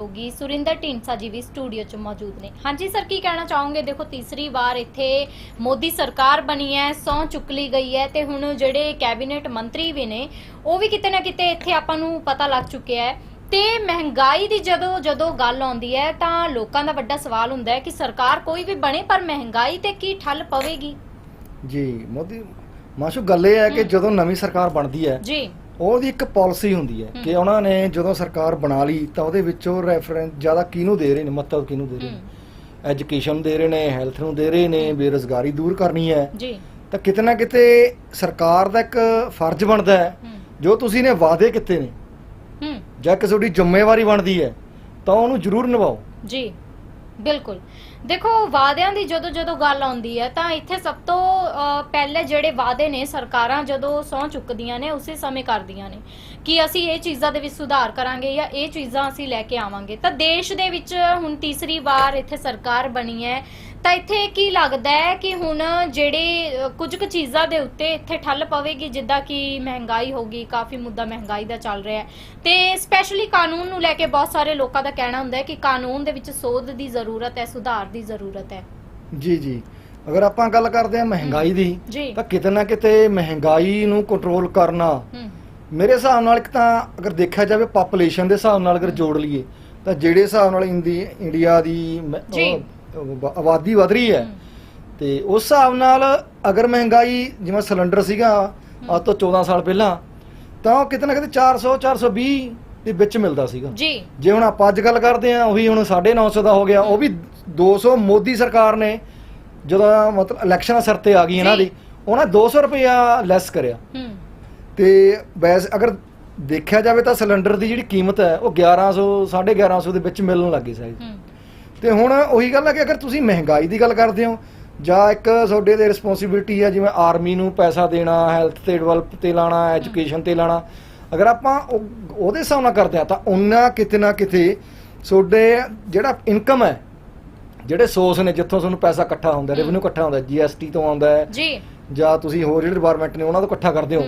ਹੋਗੀ ਸੁਰਿੰਦਰ ਢੀਂਡਸਾ ਜੀ ਵੀ ਸਟੂਡੀਓ 'ਚ ਮੌਜੂਦ ਨੇ। ਹਾਂਜੀ ਸਰ ਕੀ ਕਹਿਣਾ ਚਾਹੋਗੇ? ਦੇਖੋ ਤੀਸਰੀ ਵਾਰ ਇੱਥੇ ਮੋਦੀ ਸਰਕਾਰ ਬਣੀ ਹੈ ਸੌ ਚੁੱਕ ਲਈ ਗਈ ਹੈ ਤੇ ਹੁਣ ਜਿਹੜੇ ਕੈਬਨਿਟ ਮੰਤਰੀ ਵੀ ਨੇ ਉਹ ਵੀ ਕਿਤੇ ਨਾ ਕਿਤੇ ਇੱਥੇ ਆਪਾਂ ਨੂੰ ਪਤਾ ਲੱਗ ਚੁੱਕਿਆ ਹੈ। ਤੇ ਮਹਿੰਗਾਈ ਦੀ ਜਦੋਂ ਜਦੋਂ ਗੱਲ ਆਉਂਦੀ ਹੈ ਤਾਂ ਲੋਕਾਂ ਦਾ ਵੱਡਾ ਸਵਾਲ ਹੁੰਦਾ ਹੈ ਕਿ ਸਰਕਾਰ ਕੋਈ ਵੀ ਬਣੇ ਪਰ ਮਹਿੰਗਾਈ ਤੇ ਕੀ ਠੱਲ ਪਵੇਗੀ? ਜੀ ਮੋਦੀ ਮਾਸ਼ੂ ਗੱਲ ਇਹ ਹੈ ਕਿ। ਜਦੋਂ ਨਵੀਂ ਸਰਕਾਰ ਬਣਦੀ ਹੈ ਜੀ। ਉਹਦੀ ਇੱਕ ਪਾਲਿਸੀ ਹੁੰਦੀ ਹੈ। ਕਿ ਉਹਨਾਂ ਨੇ ਜਦੋਂ ਸਰਕਾਰ ਬਣਾ ਲਈ ਤਾਂ ਉਹਦੇ ਵਿੱਚੋਂ ਰੈਫਰੈਂਸ ਜ਼ਿਆਦਾ ਕਿਹਨੂੰ ਦੇ ਰਹੇ ਨੇ ਮਤਲਬ ਕਿਹਨੂੰ ਦੇ ਰਹੇ ਨੇ? ਐਜੂਕੇਸ਼ਨ ਦੇ ਰਹੇ ਨੇ ਹੈਲਥ ਨੂੰ ਦੇ ਰਹੇ ਨੇ ਬੇਰੁਜ਼ਗਾਰੀ ਦੂਰ ਕਰਨੀ ਹੈ। ਜੀ। ਤਾਂ ਕਿਤੇ ਨਾ ਕਿਤੇ ਸਰਕਾਰ ਦਾ ਇੱਕ ਫਰਜ਼ ਬਣਦਾ ਹੈ। ਜੋ ਤੁਸੀਂ ਨੇ ਵਾਅਦੇ ਕੀਤੇ ਨੇ ਹਮ ਜਾਂ ਕਿ ਤੁਹਾਡੀ ਜ਼ਿੰਮੇਵਾਰੀ ਬਣਦੀ ਹੈ ਤਾਂ ਉਹਨੂੰ ਜ਼ਰੂਰ ਨਿਭਾਓ। ਜੀ ਬਿਲਕੁਲ। ਦੇਖੋ, ਵਾਅਦਿਆਂ ਦੀ ਜਦੋਂ ਜਦੋਂ ਗੱਲ ਆਉਂਦੀ ਹੈ, ਤਾਂ ਇੱਥੇ ਸਭ ਤੋਂ ਪਹਿਲੇ ਜਿਹੜੇ ਵਾਅਦੇ ਨੇ, ਸਰਕਾਰਾਂ ਜਦੋਂ ਸਹੁੰ ਚੁੱਕਦੀਆਂ ਨੇ, ਉਸੇ ਸਮੇਂ ਕਰਦੀਆਂ ਨੇ ਕਿ ਅਸੀਂ ਇਹ ਚੀਜ਼ਾਂ ਦੇ ਵਿੱਚ ਸੁਧਾਰ ਕਰਾਂਗੇ ਜਾਂ ਇਹ ਚੀਜ਼ਾਂ ਅਸੀਂ ਲੈ ਕੇ ਆਵਾਂਗੇ। ਤਾਂ ਦੇਸ਼ ਦੇ ਵਿੱਚ ਹੁਣ ਤੀਸਰੀ ਵਾਰ ਇੱਥੇ ਸਰਕਾਰ ਬਣੀ ਹੈ ਤਾਂ ਇੱਥੇ ਕੀ ਲੱਗਦਾ ਹੈ ਕਿ ਹੁਣ ਜਿਹੜੇ ਕੁਝ ਕੁ ਚੀਜ਼ਾਂ ਦੇ ਉੱਤੇ ਇੱਥੇ ਠੱਲ ਪਵੇਗੀ ਜਿੱਦਾਂ ਕਿ ਮਹਿੰਗਾਈ ਹੋਗੀ ਕਾਫੀ ਮੁੱਦਾ ਮਹਿੰਗਾਈ ਦਾ ਚੱਲ ਰਿਹਾ ਹੈ। ਤੇ ਸਪੈਸ਼ਲੀ ਕਾਨੂੰਨ ਨੂੰ ਲੈ ਕੇ ਬਹੁਤ ਸਾਰੇ ਲੋਕਾਂ ਦਾ ਕਹਿਣਾ ਹੁੰਦਾ ਹੈ ਕਿ ਕਾਨੂੰਨ ਦੇ ਵਿੱਚ ਸੋਧ ਦੀ ਜ਼ਰੂਰਤ ਹੈ ਸੁਧਾਰ ਦੀ ਜ਼ਰੂਰਤ ਹੈ। ਜੀ ਜੀ। ਅਗਰ ਆਪਾਂ ਗੱਲ ਕਰਦੇ ਹਾਂ ਮਹਿੰਗਾਈ ਦੀ ਤਾਂ ਕਿਤੇ ਨਾ ਕਿਤੇ ਮਹਿੰਗਾਈ ਨੂੰ ਕੰਟਰੋਲ ਕਰਨਾ ਮੇਰੇ ਹਿਸਾਬ ਨਾਲ ਇੱਕ ਤਾਂ ਅਗਰ ਦੇਖਿਆ ਜਾਵੇ ਪਾਪੂਲੇਸ਼ਨ ਦੇ ਹਿਸਾਬ ਨਾਲ ਅਗਰ ਜੋੜ ਲਈਏ ਤਾਂ ਜਿਹੜੇ ਹਿਸਾਬ ਨਾਲ ਇੰਡੀਆ ਦੀ ਜੀ। ਆਬ- ਆਬਾਦੀ ਵਧ ਰਹੀ ਹੈ। ਤੇ ਉਸ ਹਿਸਾਬ ਨਾਲ ਅਗਰ ਮਹਿੰਗਾਈ ਜਿਵੇਂ ਸਿਲੰਡਰ ਸੀਗਾ ਅੱਜ ਤੋਂ 14 ਸਾਲ ਪਹਿਲਾਂ ਤਾਂ ਉਹ ਕਿਤੇ ਨਾ ਕਿਤੇ 400 420 ਦੇ ਵਿੱਚ ਮਿਲਦਾ ਸੀਗਾ। ਜੀ। ਜੇ ਹੁਣ ਆਪਾਂ ਅੱਜ ਗੱਲ ਕਰਦੇ ਆ ਉਹੀ ਹੁਣ 950 ਦਾ ਹੋ ਗਿਆ ਉਹ ਵੀ 200 ਮੋਦੀ ਸਰਕਾਰ ਨੇ ਜਦੋਂ ਮਤਲਬ ਇਲੈਕਸ਼ਨਾਂ ਸਿਰ ਤੇ ਆ ਗਈ ਇਹਨਾਂ ਜੀ। ਦੀ ਉਹਨਾਂ 200 ਰੁਪਇਆ ਲੈਸ ਕਰਿਆ। ਹੂੰ। ਤੇ ਵੈਸੇ ਅਗਰ ਦੇਖਿਆ ਜਾਵੇ ਤਾਂ ਸਿਲੰਡਰ ਦੀ ਜਿਹੜੀ ਕੀਮਤ ਹੈ ਉਹ 1100 1150 ਦੇ ਵਿੱਚ ਮਿਲਣ ਲੱਗੀ ਸੀ ਹੂੰ। ਤੇ ਹੁਣ ਉਹੀ ਗੱਲ ਹੈ ਕਿ ਅਗਰ ਤੁਸੀਂ ਮਹਿੰਗਾਈ ਦੀ ਗੱਲ ਕਰਦੇ ਹੋ ਜਾਂ ਇੱਕ ਤੁਹਾਡੇ ਦੇ ਰਿਸਪੌਂਸਿਬਿਲਟੀ ਹੈ ਜਿਵੇਂ ਆਰਮੀ ਨੂੰ ਪੈਸਾ ਦੇਣਾ ਹੈਲਥ ਤੇ ਡਿਵੈਲਪ ਤੇ ਲਾਣਾ ਐਜੂਕੇਸ਼ਨ ਤੇ ਲਾਣਾ ਅਗਰ ਆਪਾਂ ਉਹ- ਉਹਦੇ ਹਿਸਾਬ ਨਾਲ ਕਰਦੇ ਆ ਤਾਂ ਉਹਨਾਂ ਕਿਤੇ ਨਾ ਕਿਤੇ ਤੁਹਾਡੇ ਜਿਹੜਾ ਇਨਕਮ ਹੈ ਜਿਹੜੇ ਸੋਰਸ ਨੇ ਜਿੱਥੋਂ ਤੁਹਾਨੂੰ ਪੈਸਾ ਇਕੱਠਾ ਹੁੰਦਾ। ਰੈਵਨਿਊ ਇਕੱਠਾ ਹੁੰਦਾ ਜੀਐਸਟੀ ਤੋਂ ਆਉਂਦਾ ਹੈ ਜੀ ਜਾਂ ਤੁਸੀਂ ਹੋਰ ਜਿਹੜੇ ਡਿਪਾਰਟਮੈਂਟ ਨੇ ਉਹਨਾਂ ਤੋਂ ਇਕੱਠਾ ਕਰਦੇ ਹੋ।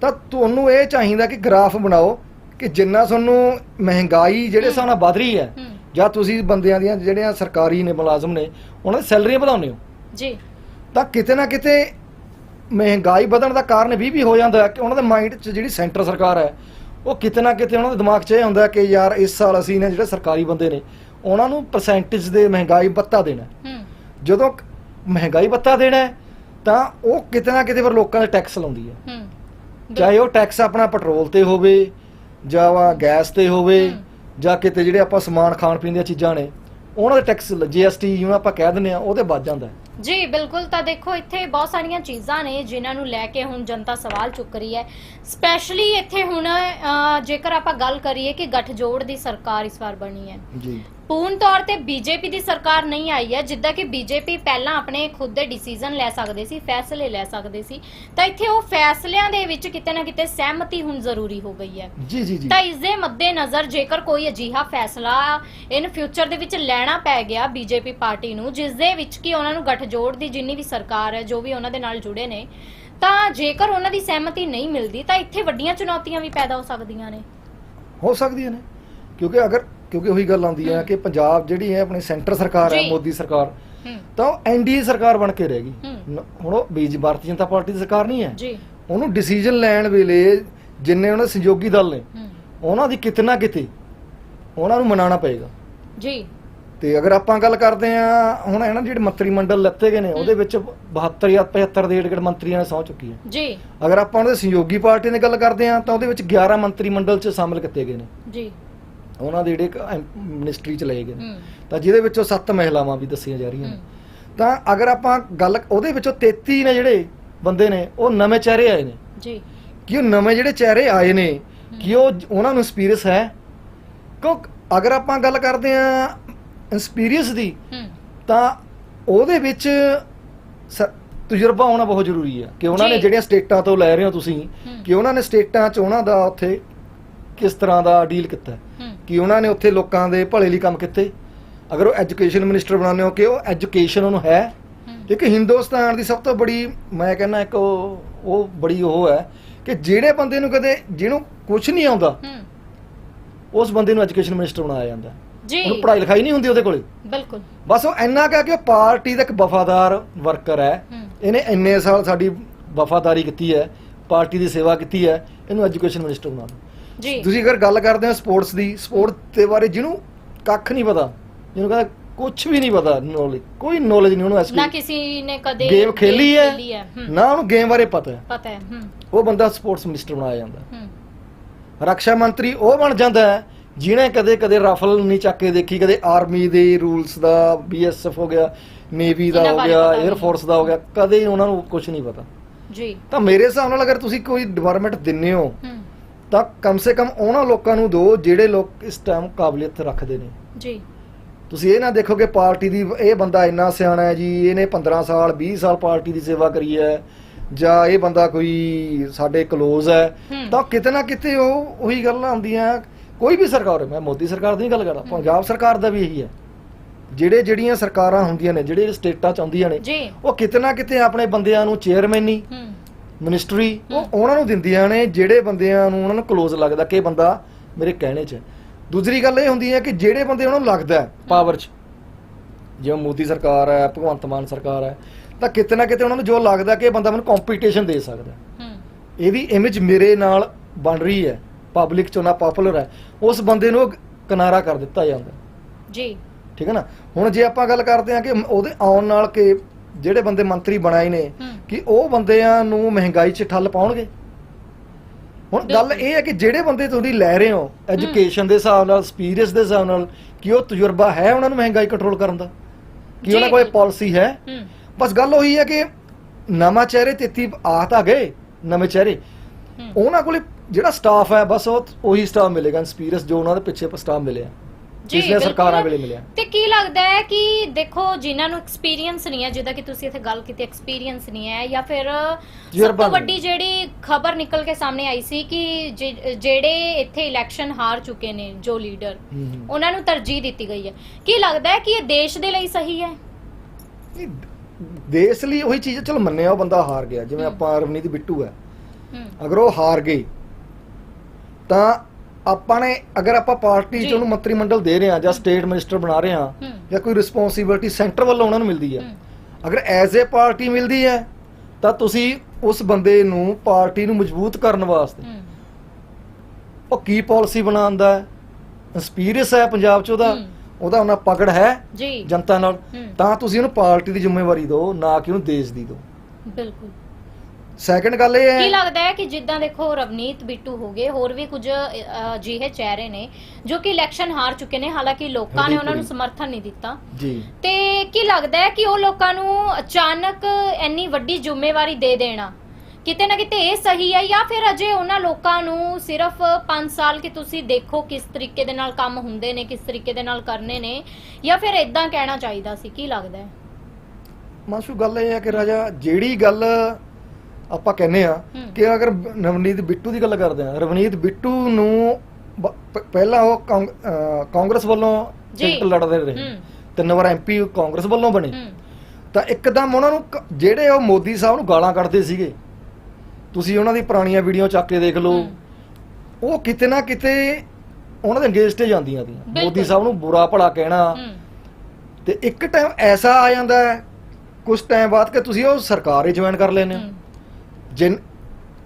ਤਾਂ ਤੁਹਾਨੂੰ ਇਹ ਚਾਹੀਦਾ ਕਿ ਗ੍ਰਾਫ ਬਣਾਓ ਕਿ ਜਿੰਨਾ ਤੁਹਾਨੂੰ ਮਹਿੰਗਾਈ ਜਿਹੜੇ ਹਿਸਾਬ ਨਾਲ ਵੱਧ ਰਹੀ ਹੂੰ ਜਾਂ ਤੁਸੀਂ ਬੰਦਿਆਂ ਦੀਆਂ ਜਿਹੜੀਆਂ ਸਰਕਾਰੀ ਨੇ ਮੁਲਾਜ਼ਮ ਨੇ ਉਹਨਾਂ ਦੀ ਸੈਲਰੀਆਂ ਵਧਾਉਂਦੇ ਹੋ? ਜੀ। ਤਾਂ ਕਿਤੇ ਨਾ ਕਿਤੇ ਮਹਿੰਗਾਈ ਵਧਣ ਦਾ ਕਾਰਨ ਵੀ ਵੀ ਹੋ ਜਾਂਦਾ ਹੈ ਕਿ ਉਹਨਾਂ ਦੇ ਮਾਈਂਡ 'ਚ ਜਿਹੜੀ ਸੈਂਟਰ ਸਰਕਾਰ ਹੈ ਉਹ ਕਿਤੇ ਨਾ ਕਿਤੇ ਉਹਨਾਂ ਦੇ ਦਿਮਾਗ 'ਚ ਇਹ ਹੁੰਦਾ ਕਿ ਯਾਰ ਇਸ ਸਾਲ ਅਸੀਂ ਨੇ ਜਿਹੜੇ ਸਰਕਾਰੀ ਬੰਦੇ ਨੇ ਉਹਨਾਂ ਨੂੰ ਪਰਸੈਂਟੇਜ ਦੇ ਮਹਿੰਗਾਈ ਭੱਤਾ ਦੇਣਾ ਜਦੋਂ ਮਹਿੰਗਾਈ ਭੱਤਾ ਦੇਣਾ ਤਾਂ ਉਹ ਕਿਤੇ ਨਾ ਕਿਤੇ ਫਿਰ ਲੋਕਾਂ ਦੇ ਟੈਕਸ ਲਾਉਂਦੀ ਹੈ। ਹੂੰ। ਚਾਹੇ ਉਹ ਟੈਕਸ ਆਪਣਾ ਪੈਟਰੋਲ ਤੇ ਹੋਵੇ ਜਾਂ ਵਾ ਗੈਸ ਤੇ ਹੋਵੇ। ਜਾਂ ਕਿਤੇ ਜਿਹੜੇ ਆਪਾਂ ਸਮਾਨ ਖਾਣ ਪੀਣ ਦੀਆਂ ਚੀਜ਼ਾਂ ਨੇ ਉਹਨਾਂ ਦੇ ਟੈਕਸ ਜੀਐਸਟੀ ਜਿਵੇਂ ਆਪਾਂ ਕਹਿ ਦਿੰਦੇ ਆ ਉਹਦੇ ਵੱਧ ਜਾਂਦਾ ਹੈ। ਜੀ ਬਿਲਕੁਲ ਤਾਂ ਦੇਖੋ ਇੱਥੇ ਬਹੁਤ ਸਾਰੀਆਂ ਚੀਜ਼ਾਂ ਨੇ ਜਿਨ੍ਹਾਂ ਨੂੰ ਲੈ ਕੇ ਹੁਣ ਜਨਤਾ ਸਵਾਲ ਚੁੱਕ ਰਹੀ ਹੈ। ਸਪੈਸ਼ਲੀ ਇੱਥੇ ਹੁਣ ਜੇਕਰ ਆਪਾਂ ਗੱਲ ਕਰੀਏ ਕਿ ਗੱਠਜੋੜ ਦੀ ਸਰਕਾਰ ਇਸ ਵਾਰ ਬਣੀ ਹੈ। ਜੀ। ਪੂਰਨ ਤੌਰ ਤੇ ਬੀਜੇਪੀ ਦੀ ਸਰਕਾਰ ਨਹੀਂ ਆਈ ਹੈ ਜਿੱਦਾਂ ਕਿ ਬੀਜੇਪੀ ਪਹਿਲਾਂ ਆਪਣੇ ਖੁਦ ਦੇ ਡਿਸੀਜਨ ਲੈ ਸਕਦੇ ਸੀ ਫੈਸਲੇ ਲੈ ਸਕਦੇ ਸੀ। ਤਾਂ ਇੱਥੇ ਉਹ ਫੈਸਲਿਆਂ ਦੇ ਵਿੱਚ ਕਿਤੇ ਨਾ ਕਿਤੇ ਸਹਿਮਤੀ ਹੁਣ ਜ਼ਰੂਰੀ ਹੋ ਗਈ ਹੈ। ਜੀ ਜੀ ਜੀ। ਤਾਂ ਇਸ ਦੇ ਮੱਦੇਨਜ਼ਰ ਜੇਕਰ ਕੋਈ ਅਜੀਹਾ ਫੈਸਲਾ ਇਨ ਫਿਊਚਰ ਦੇ ਵਿੱਚ ਲੈਣਾ ਪੈ ਗਿਆ ਬੀਜੇਪੀ ਪਾਰਟੀ ਨੂੰ ਜਿਸ ਦੇ ਵਿੱਚ ਕਿ ਉਹਨਾਂ ਨੂੰ ਗੱਠਜੋੜ ਦੀ ਜਿੰਨੀ ਵੀ ਸਰਕਾਰ ਹੈ ਜੋ ਵੀ ਉਹਨਾਂ ਦੇ ਨਾਲ ਜੁੜੇ ਨੇ ਤਾਂ ਜੇਕਰ ਉਹਨਾਂ ਦੀ ਸਹਿਮਤੀ ਨਹੀਂ ਮਿਲਦੀ ਤਾਂ ਇੱਥੇ ਵੱਡੀਆਂ ਚੁਣੌਤੀਆਂ ਵੀ ਪੈਦਾ ਹੋ ਸਕਦੀਆਂ ਨੇ। ਹੋ ਸਕਦੀਆਂ ਨੇ ਕਿਉਂਕਿ ਅਗਰ ਕਿਉਂਕਿ ਉਹੀ ਗੱਲ ਆਉਂਦੀ ਹੈ। ਕਿ ਪੰਜਾਬ ਜਿਹੜੀ ਹੈ ਆਪਣੀ ਸੈਂਟਰ ਸਰਕਾਰ ਹੈ। ਮੋਦੀ ਸਰਕਾਰ ਤਾਂ ਉਹ ਐਨਡੀਏ ਸਰਕਾਰ ਬਣ ਕੇ ਰਹਿ ਗਈ। ਹੁਣ ਉਹ ਬੀਜ ਭਾਰਤੀ ਜਨਤਾ ਪਾਰਟੀ ਦੀ ਸਰਕਾਰ ਨਹੀਂ ਹੈ। ਜੀ। ਉਹਨੂੰ ਡਿਸੀਜਨ ਲੈਣ ਵੇਲੇ ਜਿੰਨੇ ਉਹਨਾਂ ਸਹਿਯੋਗੀ ਦਲ ਨੇ ਉਹਨਾਂ ਦੀ ਕਿਤੇ ਨਾ ਕਿਤੇ ਉਹਨਾਂ ਨੂੰ ਮਨਾਉਣਾ ਪਏਗਾ। ਜੀ। ਤੇ ਅਗਰ ਆਪਾਂ ਗੱਲ ਕਰਦੇ ਆ ਹੁਣ ਇਹਨਾਂ ਜਿਹੜੇ ਮੰਤਰੀ ਮੰਡਲ ਲੱਤੇ ਗਏ ਨੇ ਉਹਦੇ ਵਿੱਚ 72 ਜਾਂ 75 ਦੇ ਏਡ ਮੰਤਰੀਆਂ ਨੇ ਸਹੁੰ ਚੁੱਕੀ ਹੈ। ਜੀ। ਅਗਰ ਆਪਾਂ ਉਹਦੇ ਸਹਿਯੋਗੀ ਪਾਰਟੀ ਦੀ ਗੱਲ ਕਰਦੇ ਆ ਤਾਂ ਉਹਦੇ ਵਿੱਚ 11 ਮੰਤਰੀ ਮੰਡਲ ਚ ਸ਼ਾਮਲ ਕੀਤੇ ਗਏ ਨੇ। ਜੀ। ਉਹਨਾਂ ਦੇ ਜਿਹੜੇ ਮਿਨਿਸਟਰੀ ਚ ਲਏ ਗਏ ਨੇ। ਤਾਂ ਜਿਹਦੇ ਵਿੱਚੋਂ 7 ਮਹਿਲਾਵਾਂ ਵੀ ਦੱਸੀਆਂ ਜਾ ਰਹੀਆਂ ਨੇ। ਤਾਂ ਅਗਰ ਆਪਾਂ ਗੱਲ ਉਹਦੇ ਵਿੱਚੋਂ 33 ਨੇ ਜਿਹੜੇ ਬੰਦੇ ਨੇ ਉਹ ਨਵੇਂ ਚਿਹਰੇ ਆਏ ਨੇ। ਜੀ। ਕਿ ਉਹ ਨਵੇਂ ਜਿਹੜੇ ਚਿਹਰੇ ਆਏ ਨੇ ਕਿ ਉਹ ਉਹਨਾਂ ਨੂੰ ਐਕਸਪੀਰੀਅੰਸ ਹੈ? ਕਿਉਂ ਅਗਰ ਆਪਾਂ ਗੱਲ ਕਰਦੇ ਆ ਐਕਸਪੀਰੀਅੰਸ ਦੀ ਤਾਂ ਉਹਦੇ ਵਿੱਚ ਤਜਰਬਾ ਹੋਣਾ ਬਹੁਤ ਜ਼ਰੂਰੀ ਹੈ। ਕਿ ਉਹਨਾਂ ਨੇ। ਜਿਹੜੀਆਂ ਸਟੇਟਾਂ ਤੋਂ ਲੈ ਰਹੇ ਹੋ ਤੁਸੀਂ। ਕਿ ਉਹਨਾਂ ਨੇ ਸਟੇਟਾਂ 'ਚ ਉਹਨਾਂ ਦਾ ਉੱਥੇ ਕਿਸ ਤਰ੍ਹਾਂ ਦਾ ਡੀਲ ਕੀਤਾ ਕਿ ਉਹਨਾਂ ਨੇ ਉੱਥੇ ਲੋਕਾਂ ਦੇ ਭਲੇ ਲਈ ਕੰਮ ਕੀਤੇ। ਅਗਰ ਉਹ ਐਜੂਕੇਸ਼ਨ ਮਿਨਿਸਟਰ ਬਣਾਉਂਦੇ ਹੋ ਕਿ ਉਹ ਐਜੂਕੇਸ਼ਨ ਉਹਨੂੰ ਹੈ। ਇੱਕ ਹਿੰਦੁਸਤਾਨ ਦੀ ਸਭ ਤੋਂ ਬੜੀ ਮੈਂ ਕਹਿੰਦਾ ਇੱਕ ਉਹ ਉਹ ਬੜੀ ਉਹ ਹੈ ਕਿ ਜਿਹੜੇ ਬੰਦੇ ਨੂੰ ਕਦੇ ਜਿਹਨੂੰ ਕੁਝ ਨਹੀਂ ਆਉਂਦਾ ਉਸ ਬੰਦੇ ਨੂੰ ਐਜੂਕੇਸ਼ਨ ਮਿਨਿਸਟਰ ਬਣਾਇਆ ਜਾਂਦਾ। ਜੀ। ਉਹਨੂੰ ਪੜ੍ਹਾਈ ਲਿਖਾਈ ਨਹੀਂ ਹੁੰਦੀ ਉਹਦੇ ਕੋਲੇ। ਬਿਲਕੁਲ। ਬਸ ਉਹ ਇੰਨਾ ਕਹਿ ਕਿ ਉਹ ਪਾਰਟੀ ਦਾ ਇੱਕ ਵਫਾਦਾਰ ਵਰਕਰ ਹੈ। ਹੂੰ। ਇਹਨੇ ਇੰਨੇ ਸਾਲ ਸਾਡੀ ਵਫਾਦਾਰੀ ਕੀਤੀ ਹੈ ਪਾਰਟੀ ਦੀ ਸੇਵਾ ਕੀਤੀ ਹੈ ਇਹਨੂੰ ਐਜੂਕੇਸ਼ਨ ਮਿਨਿਸਟਰ ਬਣਾ ਦਿਓ ਜੀ। ਤੁਸੀਂ ਅਗਰ ਗੱਲ ਕਰਦੇ ਹੋ ਸਪੋਰਟਸ ਦੀ ਸਪੋਰਟ ਦੇ ਬਾਰੇ ਜਿਹਨੂੰ ਕੱਖ ਨਹੀਂ ਪਤਾ ਜਿਹਨੂੰ ਕਹਿੰਦਾ ਕੁਝ ਵੀ ਨਹੀਂ ਪਤਾ ਨੌਲੇਜ ਕੋਈ ਨੌਲੇਜ ਨਹੀਂ ਉਹਨੂੰ ਨਾ ਐਸਪੀ ਕਿਸੇ ਨੇ ਕਦੇ ਗੇਮ ਖੇਲੀ ਹੈ ਨਾ ਉਹਨੂੰ ਗੇਮ ਬਾਰੇ ਪਤਾ ਹੈ। ਪਤਾ ਹੈ ਉਹ ਬੰਦਾ ਸਪੋਰਟਸ ਮਿਨਿਸਟਰ ਬਣਾਇਆ ਜਾਂਦਾ। ਹੂੰ। ਰੱਖਿਆ ਮੰਤਰੀ ਉਹ ਬਣ ਜਾਂਦਾ ਹੈ ਜਿਹਨੇ ਕਦੇ ਕਦੇ ਰਾਫਲ ਨਹੀਂ ਚੱਕ ਕੇ ਦੇਖੀ ਕਦੇ ਆਰਮੀ ਦੇ ਰੂਲਸ ਦਾ ਬੀਐਸਐਫ ਹੋ ਗਿਆ ਨੇਵੀ ਦਾ ਇਹਨਾਂ ਹੋ ਬਾਰੇ ਗਿਆ ਪਤਾ ਨਹੀਂ। 에ਅਰ ਫੋਰਸ ਦਾ ਹੋ ਗਿਆ ਕਦੇ ਉਹਨਾਂ ਨੂੰ ਕੁਝ ਨਹੀਂ ਪਤਾ। ਜੀ। ਤਾਂ ਮੇਰੇ ਹਿਸਾਬ ਨਾਲ ਅਗਰ ਤੁਸੀਂ ਕੋਈ ਡਿਪਾਰਟਮੈਂਟ ਦਿੰਨੇ ਹੋ ਹੂੰ। ਤਾਂ ਕਮ ਸੇ ਕਮ ਉਹਨਾਂ ਲੋਕਾਂ ਨੂੰ ਦਿਓ ਜਿਹੜੇ ਲੋਕ ਇਸ ਟਾਈਮ ਕਾਬਲੀਅਤ ਰੱਖਦੇ ਨੇ। ਜੀ। ਤੁਸੀਂ ਇਹ ਨਾ ਦੇਖੋ ਕਿ ਪਾਰਟੀ ਦੀ ਇਹ ਬੰਦਾ ਇੰਨਾ ਸਿਆਣਾ ਹੈ ਜੀ ਇਹਨੇ 15 ਸਾਲ 20 ਸਾਲ ਪਾਰਟੀ ਦੀ ਸੇਵਾ ਕਰੀ ਹੈ ਜਾਂ ਇਹ ਬੰਦਾ ਕੋਈ ਸਾਡੇ ਕਲੋਜ਼ ਹੈ। ਤਾਂ ਕਿਤੇ ਨਾ ਕਿਤੇ ਉਹ ਉਹੀ ਗੱਲਾਂ ਆਉਂਦੀਆਂ। ਕੋਈ ਵੀ ਸਰਕਾਰ ਮੈਂ ਮੋਦੀ ਸਰਕਾਰ ਦੀ ਗੱਲ ਕਰਦਾ ਪੰਜਾਬ ਸਰਕਾਰ ਦਾ ਵੀ ਇਹੀ ਹੈ। ਜਿਹੜੇ ਜਿਹੜੀਆਂ ਸਰਕਾਰਾਂ ਹੁੰਦੀਆਂ ਨੇ ਜਿਹੜੇ ਸਟੇਟਾਂ ਚ ਆਉਂਦੀਆਂ ਨੇ ਉਹ ਕਿਤੇ ਨਾ ਕਿਤੇ ਆਪਣੇ ਬੰਦਿਆਂ ਨੂੰ ਚੇਅਰਮੈਨੀ ਹੂੰ। ਮਿਨਿਸਟਰੀ ਹੂੰ। ਉਹ ਉਹਨਾਂ ਨੂੰ ਦਿੰਦੀਆਂ ਨੇ ਜਿਹੜੇ ਬੰਦਿਆਂ ਨੂੰ ਉਹਨਾਂ ਨੂੰ ਕਲੋਜ਼ ਲੱਗਦਾ ਕਿ ਇਹ ਬੰਦਾ ਮੇਰੇ ਕਹਿਣੇ 'ਚ ਹੈ। ਦੂਸਰੀ ਗੱਲ ਇਹ ਹੁੰਦੀ ਹੈ ਕਿ ਜਿਹੜੇ ਬੰਦੇ ਉਹਨਾਂ ਨੂੰ ਲੱਗਦਾ ਪਾਵਰ 'ਚ ਜਿਵੇਂ ਮੋਦੀ ਸਰਕਾਰ ਹੈ ਭਗਵੰਤ ਮਾਨ ਸਰਕਾਰ ਹੈ ਤਾਂ ਕਿਤੇ ਨਾ ਕਿਤੇ ਉਹਨਾਂ ਨੂੰ ਜੋ ਲੱਗਦਾ ਕਿ ਇਹ ਬੰਦਾ ਮੈਨੂੰ ਕੰਪੀਟੀਸ਼ਨ ਦੇ ਸਕਦਾ ਹੂੰ। ਇਹ ਵੀ ਇਮੇਜ ਮੇਰੇ ਨਾਲ ਬਣ ਰਹੀ ਹੈ ਪਬਲਿਕ 'ਚ ਉਹਨਾਂ ਪਪੂਲਰ ਹੈ ਉਸ ਬੰਦੇ ਨੂੰ ਕਿਨਾਰਾ ਕਰ ਦਿੱਤਾ ਜਾਂਦਾ ਜੀ। ਠੀਕ ਹੈ ਨਾ? ਹੁਣ ਜੇ ਆਪਾਂ ਗੱਲ ਕਰਦੇ ਹਾਂ ਕਿ ਉਹਦੇ ਆਉਣ ਨਾਲ ਕਿ ਜਿਹੜੇ ਬੰਦੇ ਮੰਤਰੀ ਬਣਾਏ ਨੇ ਕਿ ਉਹ ਬੰਦਿਆਂ ਨੂੰ ਮਹਿੰਗਾਈ 'ਚ ਠੱਲ ਪਾਉਣਗੇ? ਹੁਣ ਗੱਲ। ਇਹ ਹੈ ਕਿ ਜਿਹੜੇ ਬੰਦੇ ਤੁਸੀਂ ਲੈ ਰਹੇ ਹੋ ਐਜੂਕੇਸ਼ਨ ਦੇ ਹਿਸਾਬ ਨਾਲ ਐਕਸਪੀਰੀਅੰਸ ਦੇ ਹਿਸਾਬ ਨਾਲ ਕਿ ਉਹ ਤਜਰਬਾ ਹੈ ਉਹਨਾਂ ਨੂੰ ਮਹਿੰਗਾਈ ਕੰਟਰੋਲ ਕਰਨ ਦਾ? ਕਿ ਉਹਨਾਂ ਕੋਲ। ਪਾਲਿਸੀ ਹੈ? ਬਸ ਗੱਲ ਉਹੀ ਹੈ ਕਿ ਨਵਾਂ ਚਿਹਰੇ ਤੇਤੀ ਆ ਤਾਂ ਗਏ ਨਵੇਂ ਚਿਹਰੇ। ਉਹਨਾਂ ਕੋਲੇ ਜਿਹੜਾ ਸਟਾਫ ਹੈ ਬਸ ਉਹ ਉਹੀ ਸਟਾਫ ਮਿਲੇਗਾ ਐਕਸਪੀਰੀਅੰਸ ਜੋ ਉਹਨਾਂ ਦੇ ਪਿੱਛੇ ਸਟਾਫ ਮਿਲਿਆ ਜੀ, ਪਿਛਲੇ ਸਰਕਾਰਾਂ। ਵੇਲੇ ਮਿਲਿਆ ਤੇ ਕੀ ਲੱਗਦਾ ਹੈ ਕਿ ਦੇਖੋ ਜਿਨ੍ਹਾਂ ਨੂੰ ਐਕਸਪੀਰੀਅੰਸ ਨਹੀਂ ਹੈ ਜਿੱਦਾਂ ਕਿ ਤੁਸੀਂ ਇੱਥੇ ਗੱਲ ਕੀਤੀ ਐਕਸਪੀਰੀਅੰਸ ਨਹੀਂ ਹੈ ਜਾਂ ਫਿਰ ਸਭ ਤਜਰਬਾ ਤੋਂ ਨਹੀਂ। ਵੱਡੀ ਜਿਹੜੀ ਖਬਰ ਨਿਕਲ ਕੇ ਸਾਹਮਣੇ ਆਈ ਸੀ ਕਿ ਜਿ- ਜਿਹੜੇ ਇੱਥੇ ਇਲੈਕਸ਼ਨ ਹਾਰ ਚੁੱਕੇ ਨੇ ਜੋ ਲੀਡਰ ਹੂੰ। ਉਹਨਾਂ ਨੂੰ ਤਰਜੀਹ ਦਿੱਤੀ ਗਈ ਹੈ ਕੀ ਲੱਗਦਾ ਹੈ ਕਿ ਇਹ ਦੇਸ਼ ਦੇ ਲਈ ਸਹੀ ਹੈ ਨਹੀਂ, ਦੇਸ਼ ਲਈ ਉਹੀ ਚੀਜ਼ ਹੈ, ਚਲੋ ਮੰਨਿਆ ਉਹ ਬੰਦਾ ਹਾਰ ਗਿਆ ਜਿਵੇਂ ਹੂੰ। ਆਪਾਂ ਰਵਨੀਤ ਬਿੱਟੂ ਹੈ ਹੂੰ ਅਗਰ ਉਹ ਹਾਰ ਗਏ ਤਾਂ ਆਪਾਂ ਨੇ ਅਗਰ ਆਪਾਂ ਪਾਰਟੀ। ਚ ਉਹਨੂੰ ਮੰਤਰੀ ਮੰਡਲ ਦੇ ਰਹੇ ਹਾਂ ਜਾਂ ਸਟੇਟ ਮਿਨਿਸਟਰ ਬਣਾ ਰਹੇ ਹਾਂ ਜਾਂ ਕੋਈ ਰਿਸਪੌਂਸਿਬਿਲਟੀ ਸੈਂਟਰ ਵੱਲੋਂ ਉਹਨਾਂ ਨੂੰ ਮਿਲਦੀ ਹੈ। ਅਗਰ ਐਜ਼ ਏ ਪਾਰਟੀ ਮਿਲਦੀ ਹੈ ਤਾਂ ਤੁਸੀਂ ਉਸ ਬੰਦੇ ਨੂੰ ਪਾਰਟੀ ਨੂੰ ਮਜ਼ਬੂਤ ਕਰਨ ਵਾਸਤੇ ਉਹ ਕੀ ਪਾਲਿਸੀ ਬਣਾਉਂਦਾ ਹੈ? ਐਕਸਪੀਰੀਅੰਸ ਹੈ ਪੰਜਾਬ ਚ ਉਹਦਾ। ਉਹਦਾ ਉਹਨਾਂ ਪਕੜ ਹੈ ਜੀ। ਜਨਤਾ ਨਾਲ। ਤਾਂ ਤੁਸੀਂ ਉਹਨੂੰ ਪਾਰਟੀ ਦੀ ਜ਼ਿੰਮੇਵਾਰੀ ਦਿਓ ਨਾ ਕਿ ਉਹਨੂੰ ਦੇਸ਼ ਦੀ ਦਿਓ। ਬਿਲਕੁਲ। ਸੈਕੰਡ ਗੱਲ ਇਹ ਕੀ ਹੈ ਲੱਗਦਾ ਹੈ ਕਿ ਜਿੱਦਾਂ ਦੇਖੋ ਰਵਨੀਤ ਬਿੱਟੂ ਹੋ ਗਏ ਹੋਰ ਵੀ ਕੁਝ ਅ, ਅਜਿਹੇ ਚਿਹਰੇ ਨੇ ਜੋ ਕਿ ਇਲੈਕਸ਼ਨ ਹਾਰ ਚੁੱਕੇ ਨੇ ਹਾਲਾਂਕਿ ਲੋਕਾਂ ਨੇ ਉਹਨਾਂ ਨੂੰ ਸਮਰਥਨ ਨਹੀਂ ਦਿੱਤਾ। ਜੀ। ਤੇ ਕੀ ਲੱਗਦਾ ਹੈ ਕਿ ਉਹ ਲੋਕਾਂ ਨੂੰ ਅਚਾਨਕ ਇੰਨੀ ਵੱਡੀ ਜ਼ਿੰਮੇਵਾਰੀ ਦੇ ਦੇਣਾ? ਕਿਤੇ ਨਾ ਕਿਤੇ ਇਹ ਸਹੀ ਹੈ ਜਾਂ ਫਿਰ ਅਜੇ ਉਹਨਾਂ ਲੋਕਾਂ ਨੂੰ ਸਿਰਫ 5 ਸਾਲ ਕਿ ਤੁਸੀਂ ਦੇਖੋ ਕਿਸ ਤਰੀਕੇ ਦੇ ਨਾਲ ਕੰਮ ਹੁੰਦੇ ਨੇ ਕਿਸ ਤਰੀਕੇ ਦੇ ਨਾਲ ਕਰਨੇ ਨੇ ਜਾਂ ਫਿਰ ਇਦਾਂ ਕਹਿਣਾ ਚਾਹੀਦਾ ਸੀ? ਕੀ ਲੱਗਦਾ ਹੈ? ਮਾਸ਼ੂ ਗੱਲ ਇਹ ਹੈ ਕਿ ਰਾਜਾ ਜਿਹੜੀ ਗੱਲ ਆਪਾਂ ਕਹਿੰਨੇ ਆ। ਕਿ ਅਗਰ ਨਵਨੀਤ ਬਿੱਟੂ ਦੀ ਗੱਲ ਕਰਦੇ ਆ ਰਵਨੀਤ ਬਿੱਟੂ ਨੂੰ ਪਹਿਲਾਂ ਉਹ ਕਾਂਗਰਸ ਵੱਲੋਂ। ਟਿਕਟ ਲੜਦੇ ਰਹੇ। ਤਿੰਨ ਵਾਰ ਐਮਪੀ ਕਾਂਗਰਸ ਵੱਲੋਂ ਬਣੇ। ਤਾਂ ਇੱਕਦਮ ਉਹਨਾਂ ਨੂੰ ਜਿਹੜੇ ਉਹ ਮੋਦੀ ਸਾਹਿਬ ਨੂੰ ਗਾਲਾਂ ਕੱਢਦੇ ਸੀਗੇ ਤੁਸੀਂ ਉਹਨਾਂ ਦੀ ਪੁਰਾਣੀਆਂ ਵੀਡੀਓ ਚੱਕ ਕੇ ਦੇਖ ਲਓ। ਉਹ ਕਿਤੇ ਨਾ ਕਿਤੇ ਉਹਨਾਂ ਦੇ ਅੰਗੇਜ ਤੇ ਜਾਂਦੀਆਂ ਦੀਆਂ। ਮੋਦੀ ਸਾਹਿਬ ਨੂੰ ਬੁਰਾ ਭਲਾ ਕਹਿਣਾ। ਤੇ ਇੱਕ ਟਾਈਮ ਐਸਾ ਆ ਜਾਂਦਾ ਹੈ ਕੁਝ ਟਾਈਮ ਬਾਅਦ ਕਿ ਤੁਸੀਂ ਉਹ ਸਰਕਾਰ ਹੀ ਜੁਆਇਨ ਕਰ ਲੈਂਦੇ ਹੋ। ਹੂੰ। ਜਿਨ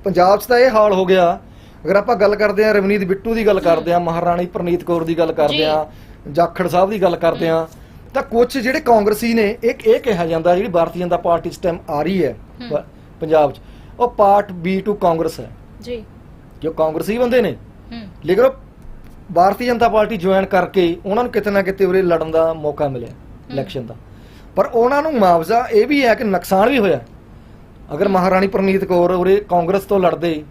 ਪੰਜਾਬ 'ਚ ਤਾਂ ਇਹ ਹਾਲ ਹੋ ਗਿਆ। ਅਗਰ ਆਪਾਂ ਗੱਲ ਕਰਦੇ ਹਾਂ ਰਵਨੀਤ ਬਿੱਟੂ ਦੀ ਗੱਲ ਕਰਦੇ ਹਾਂ ਮਹਾਰਾਣੀ ਪ੍ਰਨੀਤ ਕੌਰ ਦੀ ਗੱਲ ਕਰਦੇ। ਹਾਂ ਜਾਖੜ ਸਾਹਿਬ ਦੀ ਗੱਲ ਕਰਦੇ ਹਾਂ ਤਾਂ ਕੁਝ ਜਿਹੜੇ ਕਾਂਗਰਸੀ ਨੇ ਇੱਕ ਇਹ ਕਿਹਾ ਜਾਂਦਾ ਜਿਹੜੀ ਭਾਰਤੀ ਜਨਤਾ ਪਾਰਟੀ ਇਸ ਟਾਈਮ ਆ ਰਹੀ ਹੈ ਪੰਜਾਬ 'ਚ ਉਹ ਪਾਰਟ ਬੀ ਟੂ ਕਾਂਗਰਸ ਹੈ। ਜੀ। ਜੋ ਕਾਂਗਰਸੀ ਬੰਦੇ ਨੇ। ਲੇਕਿਨ ਉਹ ਭਾਰਤੀ ਜਨਤਾ ਪਾਰਟੀ ਜੁਆਇਨ ਕਰਕੇ ਉਹਨਾਂ ਨੂੰ ਕਿਤੇ ਨਾ ਕਿਤੇ ਉਰੇ ਲੜਨ ਦਾ ਮੌਕਾ ਮਿਲਿਆ ਇਲੈਕਸ਼ਨ ਦਾ। ਪਰ ਉਹਨਾਂ ਨੂੰ ਮੁਆਵਜ਼ਾ ਇਹ ਵੀ ਹੈ ਕਿ ਨੁਕਸਾਨ ਵੀ ਹੋਇਆ। ਅਗਰ ਮਹਾਰਾਣੀ ਪ੍ਰਨੀਤ ਕੌਰ ਉਰੇ ਕਾਂਗਰਸ ਤੋਂ ਲੜਦੇ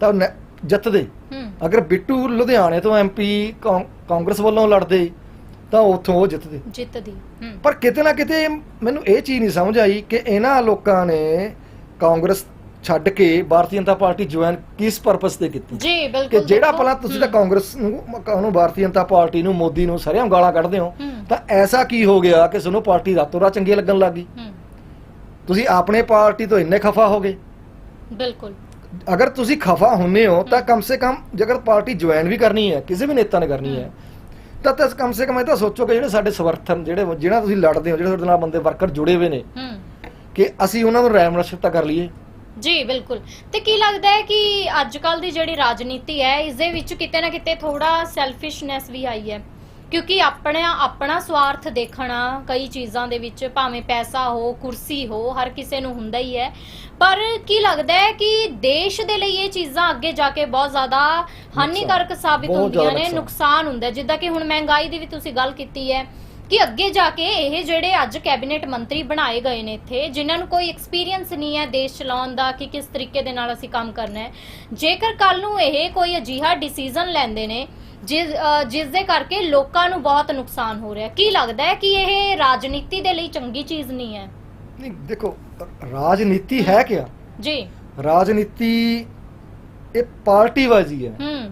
ਤਾਂ ਨ- ਜਿੱਤਦੇ। ਹੂੰ। ਅਗਰ ਬਿੱਟੂ ਲੁਧਿਆਣੇ ਤੋਂ ਐਮਪੀ ਕਾਂਗਰਸ ਵੱਲੋਂ ਲੜਦੇ ਤਾਂ ਉੱਥੋਂ ਉਹ ਜਿੱਤਦੇ। ਜਿੱਤਦੀ ਹੂੰ। ਪਰ ਕਿਤੇ ਨਾ ਕਿਤੇ ਮੈਨੂੰ ਇਹ ਚੀਜ਼ ਨਹੀਂ ਸਮਝ ਆਈ ਕਿ ਇਹਨਾਂ ਲੋਕਾਂ ਨੇ ਕਾਂਗਰਸ ਛੱਡ ਕੇ ਭਾਰਤੀ ਜਨਤਾ ਪਾਰਟੀ ਜੁਆਇਨ ਕਿਸ ਪਰਪਸ ਤੇ ਕੀਤੀ? ਜੀ ਕਿ ਬਿਲਕੁਲ ਜਿਹੜਾ ਦੇਖੋ, ਪਹਿਲਾਂ ਤੁਸੀਂ ਤਾਂ ਹੂੰ, ਕਾਂਗਰਸ ਨੂੰ ਉਹਨੂੰ ਭਾਰਤੀ ਜਨਤਾ ਪਾਰਟੀ ਨੂੰ ਮੋਦੀ ਨੂੰ ਸਾਰਿਆਂ ਗਾਲਾਂ ਕੱਢਦੇ ਹੋ ਹੂੰ। ਤਾਂ ਐਸਾ ਕੀ ਹੋ ਗਿਆ ਕਿ ਤੁਹਾਨੂੰ ਪਾਰਟੀ ਰਾਤੋਂ ਰਾਤ ਚੰਗੀ ਲੱਗਣ ਲੱਗ ਗਈ? ਹੂੰ। ਤੁਸੀਂ ਆਪਣੇ ਪਾਰਟੀ ਤੋਂ ਇੰਨੇ ਖਫਾ ਹੋ ਗਏ ਬਿਲਕੁਲ। ਅਗਰ ਤੁਸੀਂ ਖਫਾ ਹੁੰਨੇ ਹੋ ਤਾਂ ਕਮ ਸੇ ਕਮ ਜੇਕਰ ਪਾਰਟੀ ਜੁਆਇਨ ਵੀ ਕਰਨੀ ਹੈ ਕਿਸੇ ਵੀ ਨੇਤਾ ਨੇ ਕਰਨੀ ਹੈ ਤਾਂ ਤਾਂ ਕਮ ਸੇ ਕਮ ਇਹ ਤਾਂ ਸੋਚੋ ਕਿ ਜਿਹੜੇ ਸਾਡੇ ਸਮਰਥਨ ਜਿਹੜੇ ਜਿਹੜਾ ਤੁਸੀਂ ਲੜਦੇ ਹੋ ਜਿਹੜੇ ਤੁਹਾਡੇ ਨਾਲ ਬੰਦੇ ਵਰਕਰ ਜੁੜੇ ਹੋਏ ਨੇ ਕਿ ਅਸੀਂ ਉਹਨਾਂ ਨੂੰ ਰੈਮ ਰਸ਼ਤਾ ਕਰ ਲਈਏ। ਜੀ ਬਿਲਕੁਲ। ਤੇ ਕੀ ਲੱਗਦਾ ਹੈ ਕਿ ਅੱਜ ਕੱਲ ਦੀ ਜਿਹੜੀ ਰਾਜਨੀਤੀ ਹੈ ਇਸ ਦੇ ਵਿੱਚ ਕਿਤੇ ਨਾ ਕਿਤੇ ਥੋੜਾ ਸੈਲਫਿਸ਼ਨੈਸ ਵੀ ਆਈ ਹੈ। ਕਿਉਂਕਿ ਆਪਣਾ ਆਪਣਾ ਸਵਾਰਥ ਦੇਖਣਾ ਕਈ ਚੀਜ਼ਾਂ ਦੇ ਵਿੱਚ ਭਾਵੇਂ ਪੈਸਾ ਹੋ ਕੁਰਸੀ ਹੋ ਹਰ ਕਿਸੇ ਨੂੰ ਹੁੰਦਾ ਹੀ ਹੈ ਪਰ ਕੀ ਲੱਗਦਾ ਹੈ ਕਿ ਦੇਸ਼ ਦੇ ਲਈ ਇਹ ਚੀਜ਼ਾਂ ਅੱਗੇ ਜਾ ਕੇ ਬਹੁਤ ਜ਼ਿਆਦਾ ਹਾਨੀਕਾਰਕ ਸਾਬਿਤ ਹੁੰਦੀਆਂ ਨੇ ਨੁਕਸਾਨ। ਹੁੰਦਾ। ਜਿੱਦਾਂ ਕਿ ਹੁਣ ਮਹਿੰਗਾਈ ਦੀ ਵੀ ਤੁਸੀਂ ਗੱਲ ਕੀਤੀ ਹੈ ਕਿ ਅੱਗੇ ਜਾ ਕੇ ਇਹ ਜਿਹੜੇ ਅੱਜ ਕੈਬਨਿਟ ਮੰਤਰੀ ਬਣਾਏ ਗਏ ਨੇ ਇੱਥੇ ਜਿਨ੍ਹਾਂ ਨੂੰ ਕੋਈ ਐਕਸਪੀਰੀਅੰਸ ਨਹੀਂ ਹੈ ਦੇਸ਼ ਚਲਾਉਣ ਦਾ ਕਿ ਕਿਸ ਤਰੀਕੇ ਦੇ ਨਾਲ ਅਸੀਂ ਕੰਮ ਕਰਨਾ ਹੈ ਜੇਕਰ ਕੱਲ ਨੂੰ ਇਹ ਕੋਈ ਅਜੀਹਾ ਡਿਸੀਜਨ ਲੈਂਦੇ ਨੇ ਜਿਸ ਦੇ ਕਰਕੇ ਲੋਕਾਂ ਨੂੰ ਬਹੁਤ ਨੁਕਸਾਨ ਹੋ ਰਿਹਾ। ਕੀ ਲੱਗਦਾ ਹੈ ਕਿ ਇਹ ਰਾਜਨੀਤੀ ਦੇ ਲਈ ਚੰਗੀ ਚੀਜ਼ ਨਹੀਂ ਹੈ? ਨਹੀਂ ਦੇਖੋ ਰਾਜਨੀਤੀ ਹੈ ਕਿਆ? ਜੀ। ਰਾਜਨੀਤੀ ਇਹ ਪਾਰਟੀਬਾਜ਼ੀ ਹੈ। ਹੂੰ।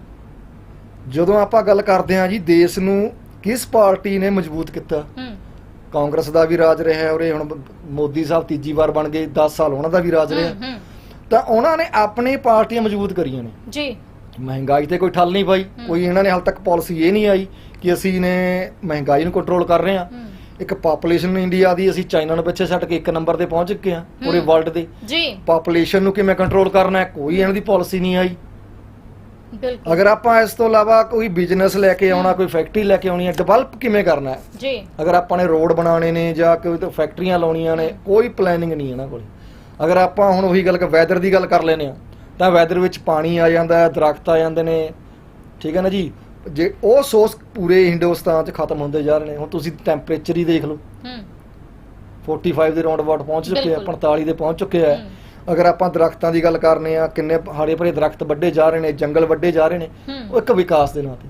ਜਦੋਂ ਆਪਾਂ ਗੱਲ ਕਰਦੇ ਹਾਂ ਜੀ ਦੇਸ਼ ਨੂੰ ਕਿਸ ਪਾਰਟੀ ਨੇ ਮਜ਼ਬੂਤ ਕੀਤਾ? ਹੂੰ। ਕਾਂਗਰਸ ਦਾ ਵੀ ਰਾਜ ਰਿਹਾ ਔਰ ਇਹ ਹੁਣ ਮੋਦੀ ਸਾਹਿਬ ਤੀਜੀ ਵਾਰ ਬਣ ਗਏ 10 ਸਾਲ ਉਹਨਾਂ ਦਾ ਵੀ ਰਾਜ ਰਿਹਾ। ਤਾਂ ਉਹਨਾਂ ਨੇ ਆਪਣੀ ਪਾਰਟੀਆਂ ਮਜ਼ਬੂਤ ਕਰੀਆਂ ਨੇ। ਜੀ। ਮਹਿੰਗਾਈ ਤੇ ਕੋਈ ਠੱਲ ਨਹੀਂ ਪਾਈ। ਕੋਈ ਇਹਨਾਂ ਨੇ ਹਾਲ ਤੱਕ ਪਾਲਿਸੀ ਇਹ ਨਹੀਂ ਆਈ ਕਿ ਅਸੀਂ ਨੇ ਮਹਿੰਗਾਈ ਨੂੰ ਕੰਟਰੋਲ ਕਰ ਰਹੇ ਹਾਂ। ਇੱਕ ਪਾਪੂਲੇਸ਼ਨ ਇੰਡੀਆ ਦੀ ਅਸੀਂ ਚਾਈਨਾ ਨੂੰ ਪਿੱਛੇ ਛੱਡ ਕੇ ਇੱਕ ਨੰਬਰ ਤੇ ਪਹੁੰਚ ਚੁੱਕੇ ਹਾਂ ਪੂਰੇ। ਵਰਲਡ ਦੇ। ਜੀ। ਪਾਪੂਲੇਸ਼ਨ ਨੂੰ ਕਿਵੇਂ ਕੰਟਰੋਲ ਕਰਨਾ ਹੈ ਕੋਈ ਇਹਨਾਂ ਦੀ ਪਾਲਿਸੀ ਨਹੀਂ ਆਈ। ਬਿਲਕੁਲ। ਅਗਰ ਆਪਾਂ ਇਸ ਤੋਂ ਇਲਾਵਾ ਕੋਈ ਬਿਜ਼ਨਸ ਲੈ ਕੇ ਆਉਣਾ ਕੋਈ ਫੈਕਟਰੀ ਲੈ ਕੇ ਆਉਣੀ ਹੈ ਡਿਵੈਲਪ ਕਿਵੇਂ ਕਰਨਾ ਹੈ? ਜੀ। ਅਗਰ ਆਪਾਂ ਨੇ ਰੋਡ ਬਣਾਉਣੇ ਨੇ ਜਾਂ ਕੋਈ ਤਾਂ ਫੈਕਟਰੀਆਂ ਲਾਉਣੀਆਂ ਨੇ ਕੋਈ ਪਲੈਨਿੰਗ ਨਹੀਂ ਇਹਨਾਂ ਕੋਲ। ਅਗਰ ਆਪਾਂ ਹੁਣ ਉਹੀ ਗੱਲ ਕਰ ਵੈਦਰ ਦੀ ਗੱਲ ਕਰ ਲੈਨੇ ਆ ਤਾਂ ਵੈਦਰ ਵਿੱਚ ਪਾਣੀ ਆ ਜਾਂਦਾ ਹੈ ਦਰਖਤ ਆ ਜਾਂਦੇ ਨੇ। ਠੀਕ ਹੈ ਨਾ ਜੀ? ਜੇ ਉਹ ਸੋਰਸ ਪੂਰੇ ਹਿੰਦੁਸਤਾਨ 'ਚ ਖਤਮ ਹੁੰਦੇ ਜਾ ਰਹੇ ਨੇ। ਹੁਣ ਤੁਸੀਂ ਟੈਂਪਰੇਚਰ ਹੀ ਦੇਖ ਲਓ। ਹੂੰ। 45 ਦੇ ਰਾਉਂਡ ਅਬਾਊਟ ਪਹੁੰਚ ਚੁੱਕੇ ਆ ਬਿਲਕੁਲ। 45 ਦੇ ਪਹੁੰਚ ਚੁੱਕੇ ਆ। ਅਗਰ ਆਪਾਂ ਦਰਖਤਾਂ ਦੀ ਗੱਲ ਕਰਨੇ ਆ ਕਿੰਨੇ ਹਰੇ ਭਰੇ ਦਰਖਤ ਵੱਡੇ ਜਾ ਰਹੇ ਨੇ ਜੰਗਲ ਵੱਡੇ ਜਾ ਰਹੇ ਨੇ। ਉਹ ਇੱਕ ਵਿਕਾਸ ਦੇ ਨਾਂ ਤੇ।